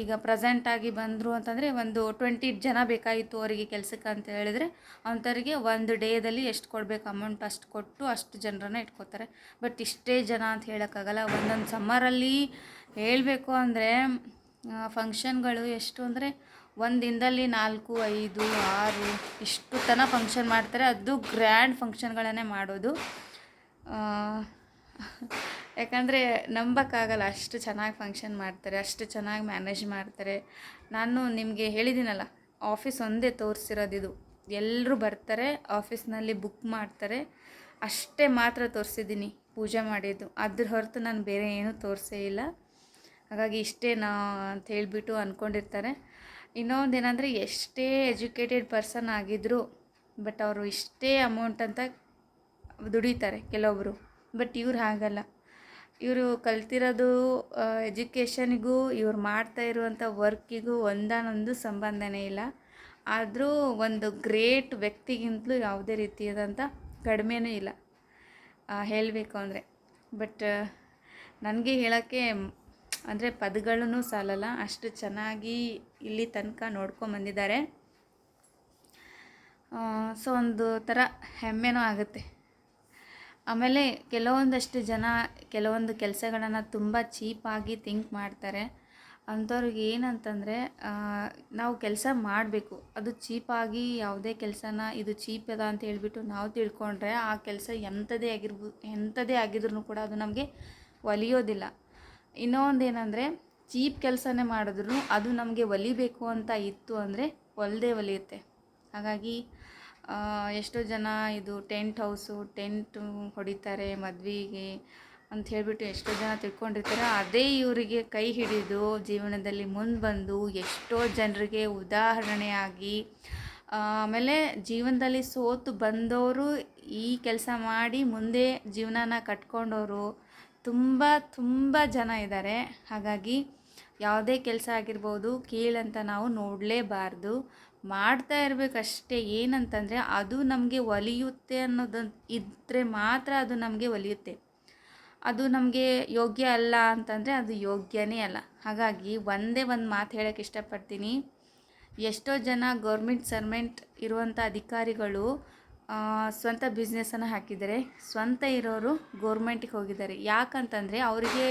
ಈಗ ಪ್ರೆಸೆಂಟಾಗಿ ಬಂದರು ಅಂತಂದರೆ ಒಂದು ಟ್ವೆಂಟಿ ಜನ ಬೇಕಾಗಿತ್ತು ಅವರಿಗೆ ಕೆಲಸಕ್ಕೆ ಅಂತ ಹೇಳಿದರೆ ಅಂಥವ್ರಿಗೆ ಒಂದು ಡೇದಲ್ಲಿ ಎಷ್ಟು ಕೊಡಬೇಕು ಅಮೌಂಟ್ ಅಷ್ಟು ಕೊಟ್ಟು ಅಷ್ಟು ಜನರನ್ನ ಇಟ್ಕೋತಾರೆ. ಬಟ್ ಇಷ್ಟೇ ಜನ ಅಂತ ಹೇಳೋಕ್ಕಾಗಲ್ಲ. ಒಂದೊಂದು ಸಮ್ಮರಲ್ಲಿ ಹೇಳಬೇಕು ಅಂದರೆ ಫಂಕ್ಷನ್ಗಳು ಎಷ್ಟು ಅಂದರೆ ಒಂದು ದಿನದಲ್ಲಿ ನಾಲ್ಕು, ಐದು, ಆರು ಇಷ್ಟು ತನ ಫಂಕ್ಷನ್ ಮಾಡ್ತಾರೆ. ಅದು ಗ್ರ್ಯಾಂಡ್ ಫಂಕ್ಷನ್ಗಳನ್ನೇ ಮಾಡೋದು. ಯಾಕಂದರೆ ನಂಬಕ್ಕಾಗಲ್ಲ, ಅಷ್ಟು ಚೆನ್ನಾಗಿ ಫಂಕ್ಷನ್ ಮಾಡ್ತಾರೆ, ಅಷ್ಟು ಚೆನ್ನಾಗಿ ಮ್ಯಾನೇಜ್ ಮಾಡ್ತಾರೆ. ನಾನು ನಿಮಗೆ ಹೇಳಿದ್ದೀನಲ್ಲ ಆಫೀಸ್ ಒಂದೇ ತೋರಿಸಿರೋದಿದು. ಎಲ್ಲರೂ ಬರ್ತಾರೆ ಆಫೀಸ್ನಲ್ಲಿ ಬುಕ್ ಮಾಡ್ತಾರೆ. ಅಷ್ಟೇ ಮಾತ್ರ ತೋರಿಸಿದ್ದೀನಿ ಪೂಜೆ ಮಾಡಿದ್ದು. ಅದ್ರ ಹೊರತು ನಾನು ಬೇರೆ ಏನೂ ತೋರಿಸೇ ಇಲ್ಲ. ಹಾಗಾಗಿ ಇಷ್ಟೇ ನಾ ಅಂತ ಹೇಳಿಬಿಟ್ಟು ಅಂದ್ಕೊಂಡಿರ್ತಾರೆ ಇನ್ನೊಂದು ಏನಂದರೆ, ಎಷ್ಟೇ ಎಜುಕೇಟೆಡ್ ಪರ್ಸನ್ ಆಗಿದ್ದರೂ ಬಟ್ ಅವರು ಇಷ್ಟೇ ಅಮೌಂಟ್ ಅಂತ ದುಡಿತಾರೆ ಕೆಲವೊಬ್ಬರು ಬಟ್ ಇವ್ರು ಹಾಗಲ್ಲ. ಇವರು ಕಲ್ತಿರೋದು ಎಜುಕೇಷನ್ಗೂ, ಇವ್ರು ಮಾಡ್ತಾ ಇರುವಂಥ ವರ್ಕಿಗೂ ಒಂದಾನೊಂದು ಸಂಬಂಧನೇ ಇಲ್ಲ. ಆದರೂ ಒಂದು ಗ್ರೇಟ್ ವ್ಯಕ್ತಿಗಿಂತಲೂ ಯಾವುದೇ ರೀತಿಯಾದಂಥ ಕಡಿಮೆನೂ ಇಲ್ಲ. ಹೇಳಬೇಕು ಅಂದರೆ. ಬಟ್ ನನಗೆ ಹೇಳೋಕ್ಕೆ ಅಂದರೆ ಪದಗಳೂ ಸಾಲಲ್ಲ. ಅಷ್ಟು ಚೆನ್ನಾಗಿ ಇಲ್ಲಿ ತನಕ ನೋಡ್ಕೊಂಬಂದಿದ್ದಾರೆ ಸೊ ಒಂದು ಥರ ಹೆಮ್ಮೆನೂ ಆಗುತ್ತೆ. ಆಮೇಲೆ ಕೆಲವೊಂದಷ್ಟು ಜನ ಕೆಲವೊಂದು ಕೆಲಸಗಳನ್ನು ತುಂಬ ಚೀಪಾಗಿ ಥಿಂಕ್ ಮಾಡ್ತಾರೆ. ಅಂಥವ್ರಿಗೆ ಏನಂತಂದರೆ ನಾವು ಕೆಲಸ ಮಾಡಬೇಕು. ಅದು ಚೀಪಾಗಿ ಯಾವುದೇ ಕೆಲಸನ ಇದು ಚೀಪ್ ಅದ ಅಂತ ಹೇಳಿಬಿಟ್ಟು ನಾವು ತಿಳ್ಕೊಂಡ್ರೆ ಆ ಕೆಲಸ ಎಂಥದೇ ಆಗಿರ್ಬೋ, ಎಂಥದೇ ಆಗಿದ್ರು ಕೂಡ ಅದು ನಮಗೆ ಒಲಿಯೋದಿಲ್ಲ. ಇನ್ನೊಂದು ಏನಂದರೆ ಚೀಪ್ ಕೆಲಸನೇ ಮಾಡಿದ್ರು ಅದು ನಮಗೆ ಒಲಿಬೇಕು ಅಂತ ಇತ್ತು ಅಂದರೆ ಒಲ್ದೇ ಒಲಿಯುತ್ತೆ. ಹಾಗಾಗಿ ಎಷ್ಟೋ ಜನ ಇದು ಟೆಂಟ್ ಹೌಸು, ಟೆಂಟು ಹೊಡಿತಾರೆ ಮದುವೆಗೆ ಅಂತ ಹೇಳಿಬಿಟ್ಟು ಎಷ್ಟೋ ಜನ ತಿಳ್ಕೊಂಡಿರ್ತಾರೆ. ಅದೇ ಇವರಿಗೆ ಕೈ ಹಿಡಿದು ಜೀವನದಲ್ಲಿ ಮುಂದೆ ಬಂದು ಎಷ್ಟೋ ಜನರಿಗೆ ಉದಾಹರಣೆಯಾಗಿ ಆಮೇಲೆ ಜೀವನದಲ್ಲಿ ಸೋತು ಬಂದವರು ಈ ಕೆಲಸ ಮಾಡಿ ಮುಂದೆ ಜೀವನನ ಕಟ್ಕೊಂಡವರು ತುಂಬ ತುಂಬ ಜನ ಇದ್ದಾರೆ. ಹಾಗಾಗಿ ಯಾವುದೇ ಕೆಲಸ ಆಗಿರ್ಬೋದು, ಕೀಳಂತ ನಾವು ನೋಡಲೇಬಾರ್ದು. ಮಾಡ್ತಾ ಇರಬೇಕಷ್ಟೇ ಏನಂತಂದರೆ ಅದು ನಮಗೆ ಒಲಿಯುತ್ತೆ ಅನ್ನೋದು ಇದ್ದರೆ ಮಾತ್ರ ಅದು ನಮಗೆ ಒಲಿಯುತ್ತೆ. ಅದು ನಮಗೆ ಯೋಗ್ಯ ಅಲ್ಲ ಅಂತಂದರೆ ಅದು ಯೋಗ್ಯನೇ ಅಲ್ಲ. ಹಾಗಾಗಿ ಒಂದೇ ಒಂದು ಮಾತು ಹೇಳೋಕ್ಕೆ ಇಷ್ಟಪಡ್ತೀನಿ. ಎಷ್ಟೋ ಜನ ಗೌರ್ಮೆಂಟ್ ಸರ್ಮೆಂಟ್ ಇರುವಂಥ ಅಧಿಕಾರಿಗಳು ಸ್ವಂತ ಬಿಸ್ನೆಸ್ಸನ್ನು ಹಾಕಿದ್ದಾರೆ. ಸ್ವಂತ ಇರೋರು ಗೌರ್ಮೆಂಟಿಗೆ ಹೋಗಿದ್ದಾರೆ. ಯಾಕಂತಂದರೆ ಅವರಿಗೆ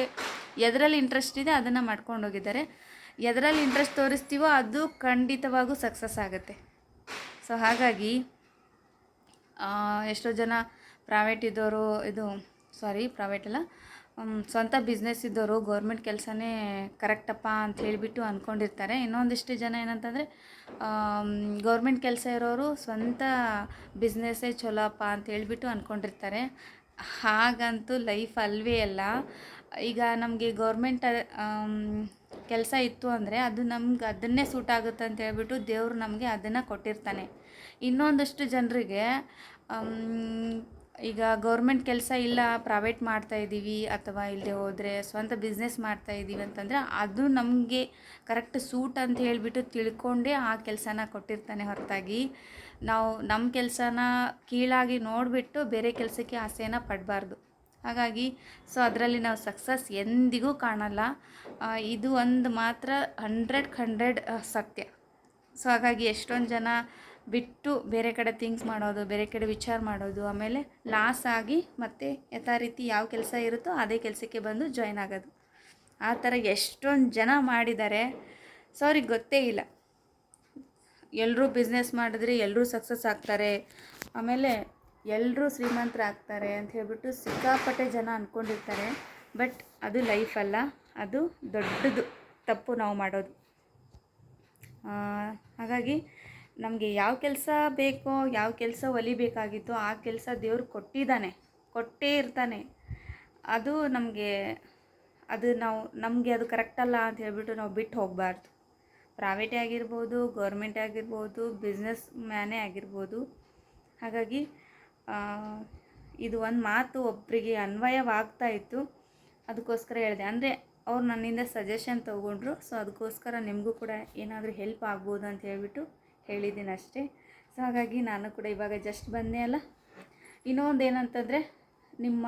ಎದರಲ್ಲಿ ಇಂಟ್ರೆಸ್ಟ್ ಇದೆ ಅದನ್ನು ಮಾಡ್ಕೊಂಡು ಹೋಗಿದ್ದಾರೆ. ಎದರಲ್ಲಿ ಇಂಟ್ರೆಸ್ಟ್ ತೋರಿಸ್ತೀವೋ ಅದು ಖಂಡಿತವಾಗೂ ಸಕ್ಸಸ್ ಆಗುತ್ತೆ. ಸೊ ಹಾಗಾಗಿ ಎಷ್ಟೋ ಜನ ಪ್ರೈವೇಟ್ ಇದ್ದವರು ಇದು ಸಾರಿ ಪ್ರೈವೇಟ್ ಅಲ್ಲ ಸ್ವಂತ ಬಿಸ್ನೆಸ್ ಇದ್ದವರು ಗೌರ್ಮೆಂಟ್ ಕೆಲಸನೇ ಕರೆಕ್ಟಪ್ಪ ಅಂತ ಹೇಳಿಬಿಟ್ಟು ಅಂದ್ಕೊಂಡಿರ್ತಾರೆ ಇನ್ನೊಂದಿಷ್ಟು ಜನ ಏನಂತಂದರೆ ಗೌರ್ಮೆಂಟ್ ಕೆಲಸ ಇರೋರು ಸ್ವಂತ ಬಿಸ್ನೆಸ್ಸೇ ಚಲೋಪ್ಪ ಅಂತ ಹೇಳಿಬಿಟ್ಟು ಅಂದ್ಕೊಂಡಿರ್ತಾರೆ ಹಾಗಂತೂ ಲೈಫ್ ಅಲ್ವೇ ಅಲ್ಲ. ಈಗ ನಮಗೆ ಗೌರ್ಮೆಂಟ್ ಕೆಲಸ ಇತ್ತು ಅಂದರೆ ಅದು ನಮ್ಗೆ ಅದನ್ನೇ ಸೂಟ್ ಆಗುತ್ತೆ ಅಂತ ಹೇಳ್ಬಿಟ್ಟು ದೇವರು ನಮಗೆ ಅದನ್ನು ಕೊಟ್ಟಿರ್ತಾನೆ. ಇನ್ನೊಂದಷ್ಟು ಜನರಿಗೆ ಈಗ ಗೌರ್ಮೆಂಟ್ ಕೆಲಸ ಇಲ್ಲ ಪ್ರೈವೇಟ್ ಮಾಡ್ತಾ ಇದ್ದೀವಿ ಅಥವಾ ಇಲ್ಲದೆ ಹೋದರೆ ಸ್ವಂತ ಬಿಸ್ನೆಸ್ ಮಾಡ್ತಾ ಇದ್ದೀವಿ ಅಂತಂದರೆ ಅದು ನಮಗೆ ಕರೆಕ್ಟ್ ಸೂಟ್ ಅಂತ ಹೇಳಿಬಿಟ್ಟು ತಿಳ್ಕೊಂಡೇ ಆ ಕೆಲಸನ ಕೊಟ್ಟಿರ್ತಾನೆ ಹೊರತಾಗಿ. ನಾವು ನಮ್ಮ ಕೆಲಸನ ಕೀಳಾಗಿ ನೋಡಿಬಿಟ್ಟು ಬೇರೆ ಕೆಲಸಕ್ಕೆ ಆಸೆಯನ್ನು ಪಡಬಾರ್ದು. ಹಾಗಾಗಿ ಸೊ ಅದರಲ್ಲಿ ನಾವು ಸಕ್ಸಸ್ ಎಂದಿಗೂ ಕಾಣಲ್ಲ. ಇದು ಒಂದು ಮಾತ್ರ ಹಂಡ್ರೆಡ್ ಹಂಡ್ರೆಡ್ ಸತ್ಯ. ಸೊ ಹಾಗಾಗಿ ಎಷ್ಟೊಂದು ಜನ ಬಿಟ್ಟು ಬೇರೆ ಕಡೆ ಥಿಂಕ್ಸ್ ಮಾಡೋದು, ಬೇರೆ ಕಡೆ ವಿಚಾರ ಮಾಡೋದು, ಆಮೇಲೆ ಲಾಸ್ ಆಗಿ ಮತ್ತೆ ಯಥಾ ರೀತಿ ಯಾವ ಕೆಲಸ ಇರುತ್ತೋ ಅದೇ ಕೆಲಸಕ್ಕೆ ಬಂದು ಜಾಯ್ನ್ ಆಗೋದು. ಆ ಥರ ಎಷ್ಟೊಂದು ಜನ ಮಾಡಿದ್ದಾರೆ. ಸೊ ಅವ್ರಿಗೆ ಗೊತ್ತೇ ಇಲ್ಲ. ಎಲ್ಲರೂ ಬಿಸ್ನೆಸ್ ಮಾಡಿದ್ರೆ ಎಲ್ಲರೂ ಸಕ್ಸಸ್ ಆಗ್ತಾರೆ. ಆಮೇಲೆ ಎಲ್ಲರೂ ಶ್ರೀಮಂತರಾಗ್ತಾರೆ ಅಂತ ಹೇಳ್ಬಿಟ್ಟು ಸಿಕ್ಕಾಪಟ್ಟೆ ಜನ ಅಂದ್ಕೊಂಡಿರ್ತಾರೆ ಬಟ್ ಅದು ಲೈಫ್ ಅಲ್ಲ. ಅದು ದೊಡ್ಡದು, ತಪ್ಪು ನಾವು ಮಾಡೋದು. ಹಾಗಾಗಿ ನಮಗೆ ಯಾವ ಕೆಲಸ ಬೇಕೋ, ಯಾವ ಕೆಲಸ ಒಲಿಬೇಕಾಗಿತ್ತು ಆ ಕೆಲಸ ದೇವ್ರು ಕೊಟ್ಟಿದ್ದಾನೆ, ಕೊಟ್ಟೇ ಇರ್ತಾನೆ. ಅದು ನಮಗೆ, ಅದು ನಾವು, ನಮಗೆ ಅದು ಕರೆಕ್ಟ್ ಅಲ್ಲ ಅಂತ ಹೇಳಿಬಿಟ್ಟು ನಾವು ಬಿಟ್ಟು ಹೋಗಬಾರ್ದು. ಪ್ರೈವೇಟೇ ಆಗಿರ್ಬೋದು ಗೌರ್ಮೆಂಟೇ ಆಗಿರ್ಬೋದು ಬಿಸ್ನೆಸ್ ಮ್ಯಾನೇ ಆಗಿರ್ಬೋದು. ಹಾಗಾಗಿ ಇದು ಒಂದು ಮಾತು ಒಬ್ಬರಿಗೆ ಅನ್ವಯವಾಗ್ತಾ ಇತ್ತು. ಅದಕ್ಕೋಸ್ಕರ ಹೇಳಿದೆ. ಅಂದರೆ ಅವ್ರು ನನ್ನಿಂದ ಸಜೆಷನ್ ತೊಗೊಂಡ್ರು. ಸೊ ಅದಕ್ಕೋಸ್ಕರ ನಿಮಗೂ ಕೂಡ ಏನಾದರೂ ಹೆಲ್ಪ್ ಆಗ್ಬೋದು ಅಂತ ಹೇಳಿಬಿಟ್ಟು ಹೇಳಿದ್ದೀನಿ ಅಷ್ಟೇ. ಸೊ ಹಾಗಾಗಿ ನಾನು ಕೂಡ ಇವಾಗ ಜಸ್ಟ್ ಬಂದೆ ಅಲ್ಲ. ಇನ್ನೊಂದು ಏನಂತಂದರೆ, ನಿಮ್ಮ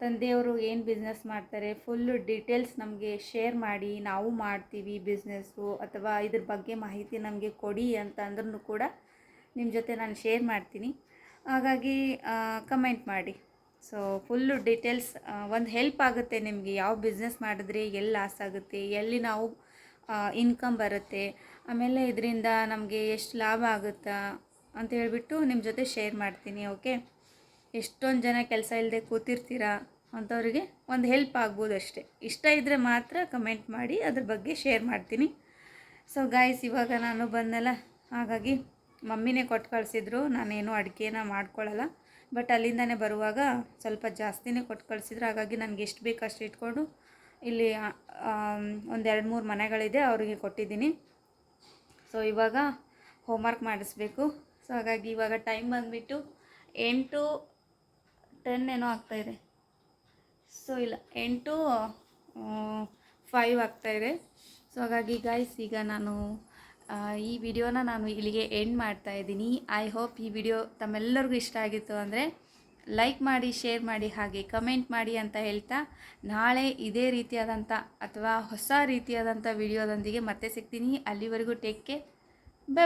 ತಂದೆಯವರು ಏನು ಬಿಸ್ನೆಸ್ ಮಾಡ್ತಾರೆ ಫುಲ್ಲು ಡೀಟೇಲ್ಸ್ ನಮಗೆ ಶೇರ್ ಮಾಡಿ, ನಾವು ಮಾಡ್ತೀವಿ ಬಿಸ್ನೆಸ್ಸು ಅಥವಾ ಇದ್ರ ಬಗ್ಗೆ ಮಾಹಿತಿ ನಮಗೆ ಕೊಡಿ ಅಂತ ಅಂದ್ರೂ ಕೂಡ ನಿಮ್ಮ ಜೊತೆ ನಾನು ಶೇರ್ ಮಾಡ್ತೀನಿ. ಹಾಗಾಗಿ ಕಮೆಂಟ್ ಮಾಡಿ. ಸೊ ಫುಲ್ಲು ಡೀಟೇಲ್ಸ್ ಒಂದು ಹೆಲ್ಪ್ ಆಗುತ್ತೆ ನಿಮಗೆ. ಯಾವ ಬಿಸ್ನೆಸ್ ಮಾಡಿದ್ರೆ ಎಲ್ಲಿ ಲಾಸ್ ಆಗುತ್ತೆ, ಎಲ್ಲಿ ನಾವು ಇನ್ಕಮ್ ಬರುತ್ತೆ, ಆಮೇಲೆ ಇದರಿಂದ ನಮಗೆ ಎಷ್ಟು ಲಾಭ ಆಗುತ್ತಾ ಅಂತ ಹೇಳಿಬಿಟ್ಟು ನಿಮ್ಮ ಜೊತೆ ಶೇರ್ ಮಾಡ್ತೀನಿ ಓಕೆ ಎಷ್ಟೊಂದು ಜನ ಕೆಲಸ ಇಲ್ಲದೆ ಕೂತಿರ್ತೀರಾ ಅಂಥವ್ರಿಗೆ ಒಂದು ಹೆಲ್ಪ್ ಆಗ್ಬೋದು ಅಷ್ಟೇ. ಇಷ್ಟ ಇದ್ದರೆ ಮಾತ್ರ ಕಮೆಂಟ್ ಮಾಡಿ, ಅದ್ರ ಬಗ್ಗೆ ಶೇರ್ ಮಾಡ್ತೀನಿ. ಸೊ ಗಾಯ್ಸ್ ಇವಾಗ ನಾನು ಬಂದಲ್ಲ, ಹಾಗಾಗಿ ಮಮ್ಮಿನೇ ಕೊಟ್ಟು ಕಳಿಸಿದ್ರು, ನಾನೇನು ಅಡುಗೆನ ಮಾಡ್ಕೊಳ್ಳಲ್ಲ ಬಟ್ ಅಲ್ಲಿಂದನೇ ಬರುವಾಗ ಸ್ವಲ್ಪ ಜಾಸ್ತಿನೇ ಕೊಟ್ಟು ಕಳಿಸಿದ್ರು. ಹಾಗಾಗಿ ನನಗೆ ಎಷ್ಟು ಬೇಕು ಅಷ್ಟು ಇಟ್ಕೊಂಡು ಇಲ್ಲಿ ಒಂದು ಎರಡು ಮೂರು ಮನೆಗಳಿದೆ, ಅವರಿಗೆ ಕೊಟ್ಟಿದ್ದೀನಿ. ಸೊ ಇವಾಗ ಹೋಮ್ವರ್ಕ್ ಮಾಡಿಸ್ಬೇಕು. ಸೊ ಹಾಗಾಗಿ ಇವಾಗ ಟೈಮ್ ಬಂದುಬಿಟ್ಟು ಎಂಟು ಟೆನ್ ಏನೋ ಆಗ್ತಾಯಿದೆ ಸೊ ಇಲ್ಲ, ಎಂಟು ಫೈವ್ ಆಗ್ತಾಯಿದೆ ಸೊ ಹಾಗಾಗಿ ಗಾಯ್ಸ್ ಈಗ ನಾನು ಈ ವಿಡಿಯೋನ ನಾನು ಇಲ್ಲಿಗೆ ಎಂಡ್ ಮಾಡ್ತಾ ಇದ್ದೀನಿ. ಐ ಹೋಪ್ ಈ ವಿಡಿಯೋ ತಮ್ಮೆಲ್ಲರಿಗೂ ಇಷ್ಟ ಆಗಿತ್ತು ಅಂದರೆ ಲೈಕ್ ಮಾಡಿ ಶೇರ್ ಮಾಡಿ, ಹಾಗೆ ಕಮೆಂಟ್ ಮಾಡಿ ಅಂತ ಹೇಳ್ತಾ ನಾಳೆ ಇದೇ ರೀತಿಯಾದಂಥ ಅಥವಾ ಹೊಸ ರೀತಿಯಾದಂಥ ವಿಡಿಯೋದೊಂದಿಗೆ ಮತ್ತೆ ಸಿಗ್ತೀನಿ. ಅಲ್ಲಿವರೆಗೂ ಟೇಕ್ ಕೇರ್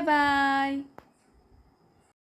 ಬಾಯ್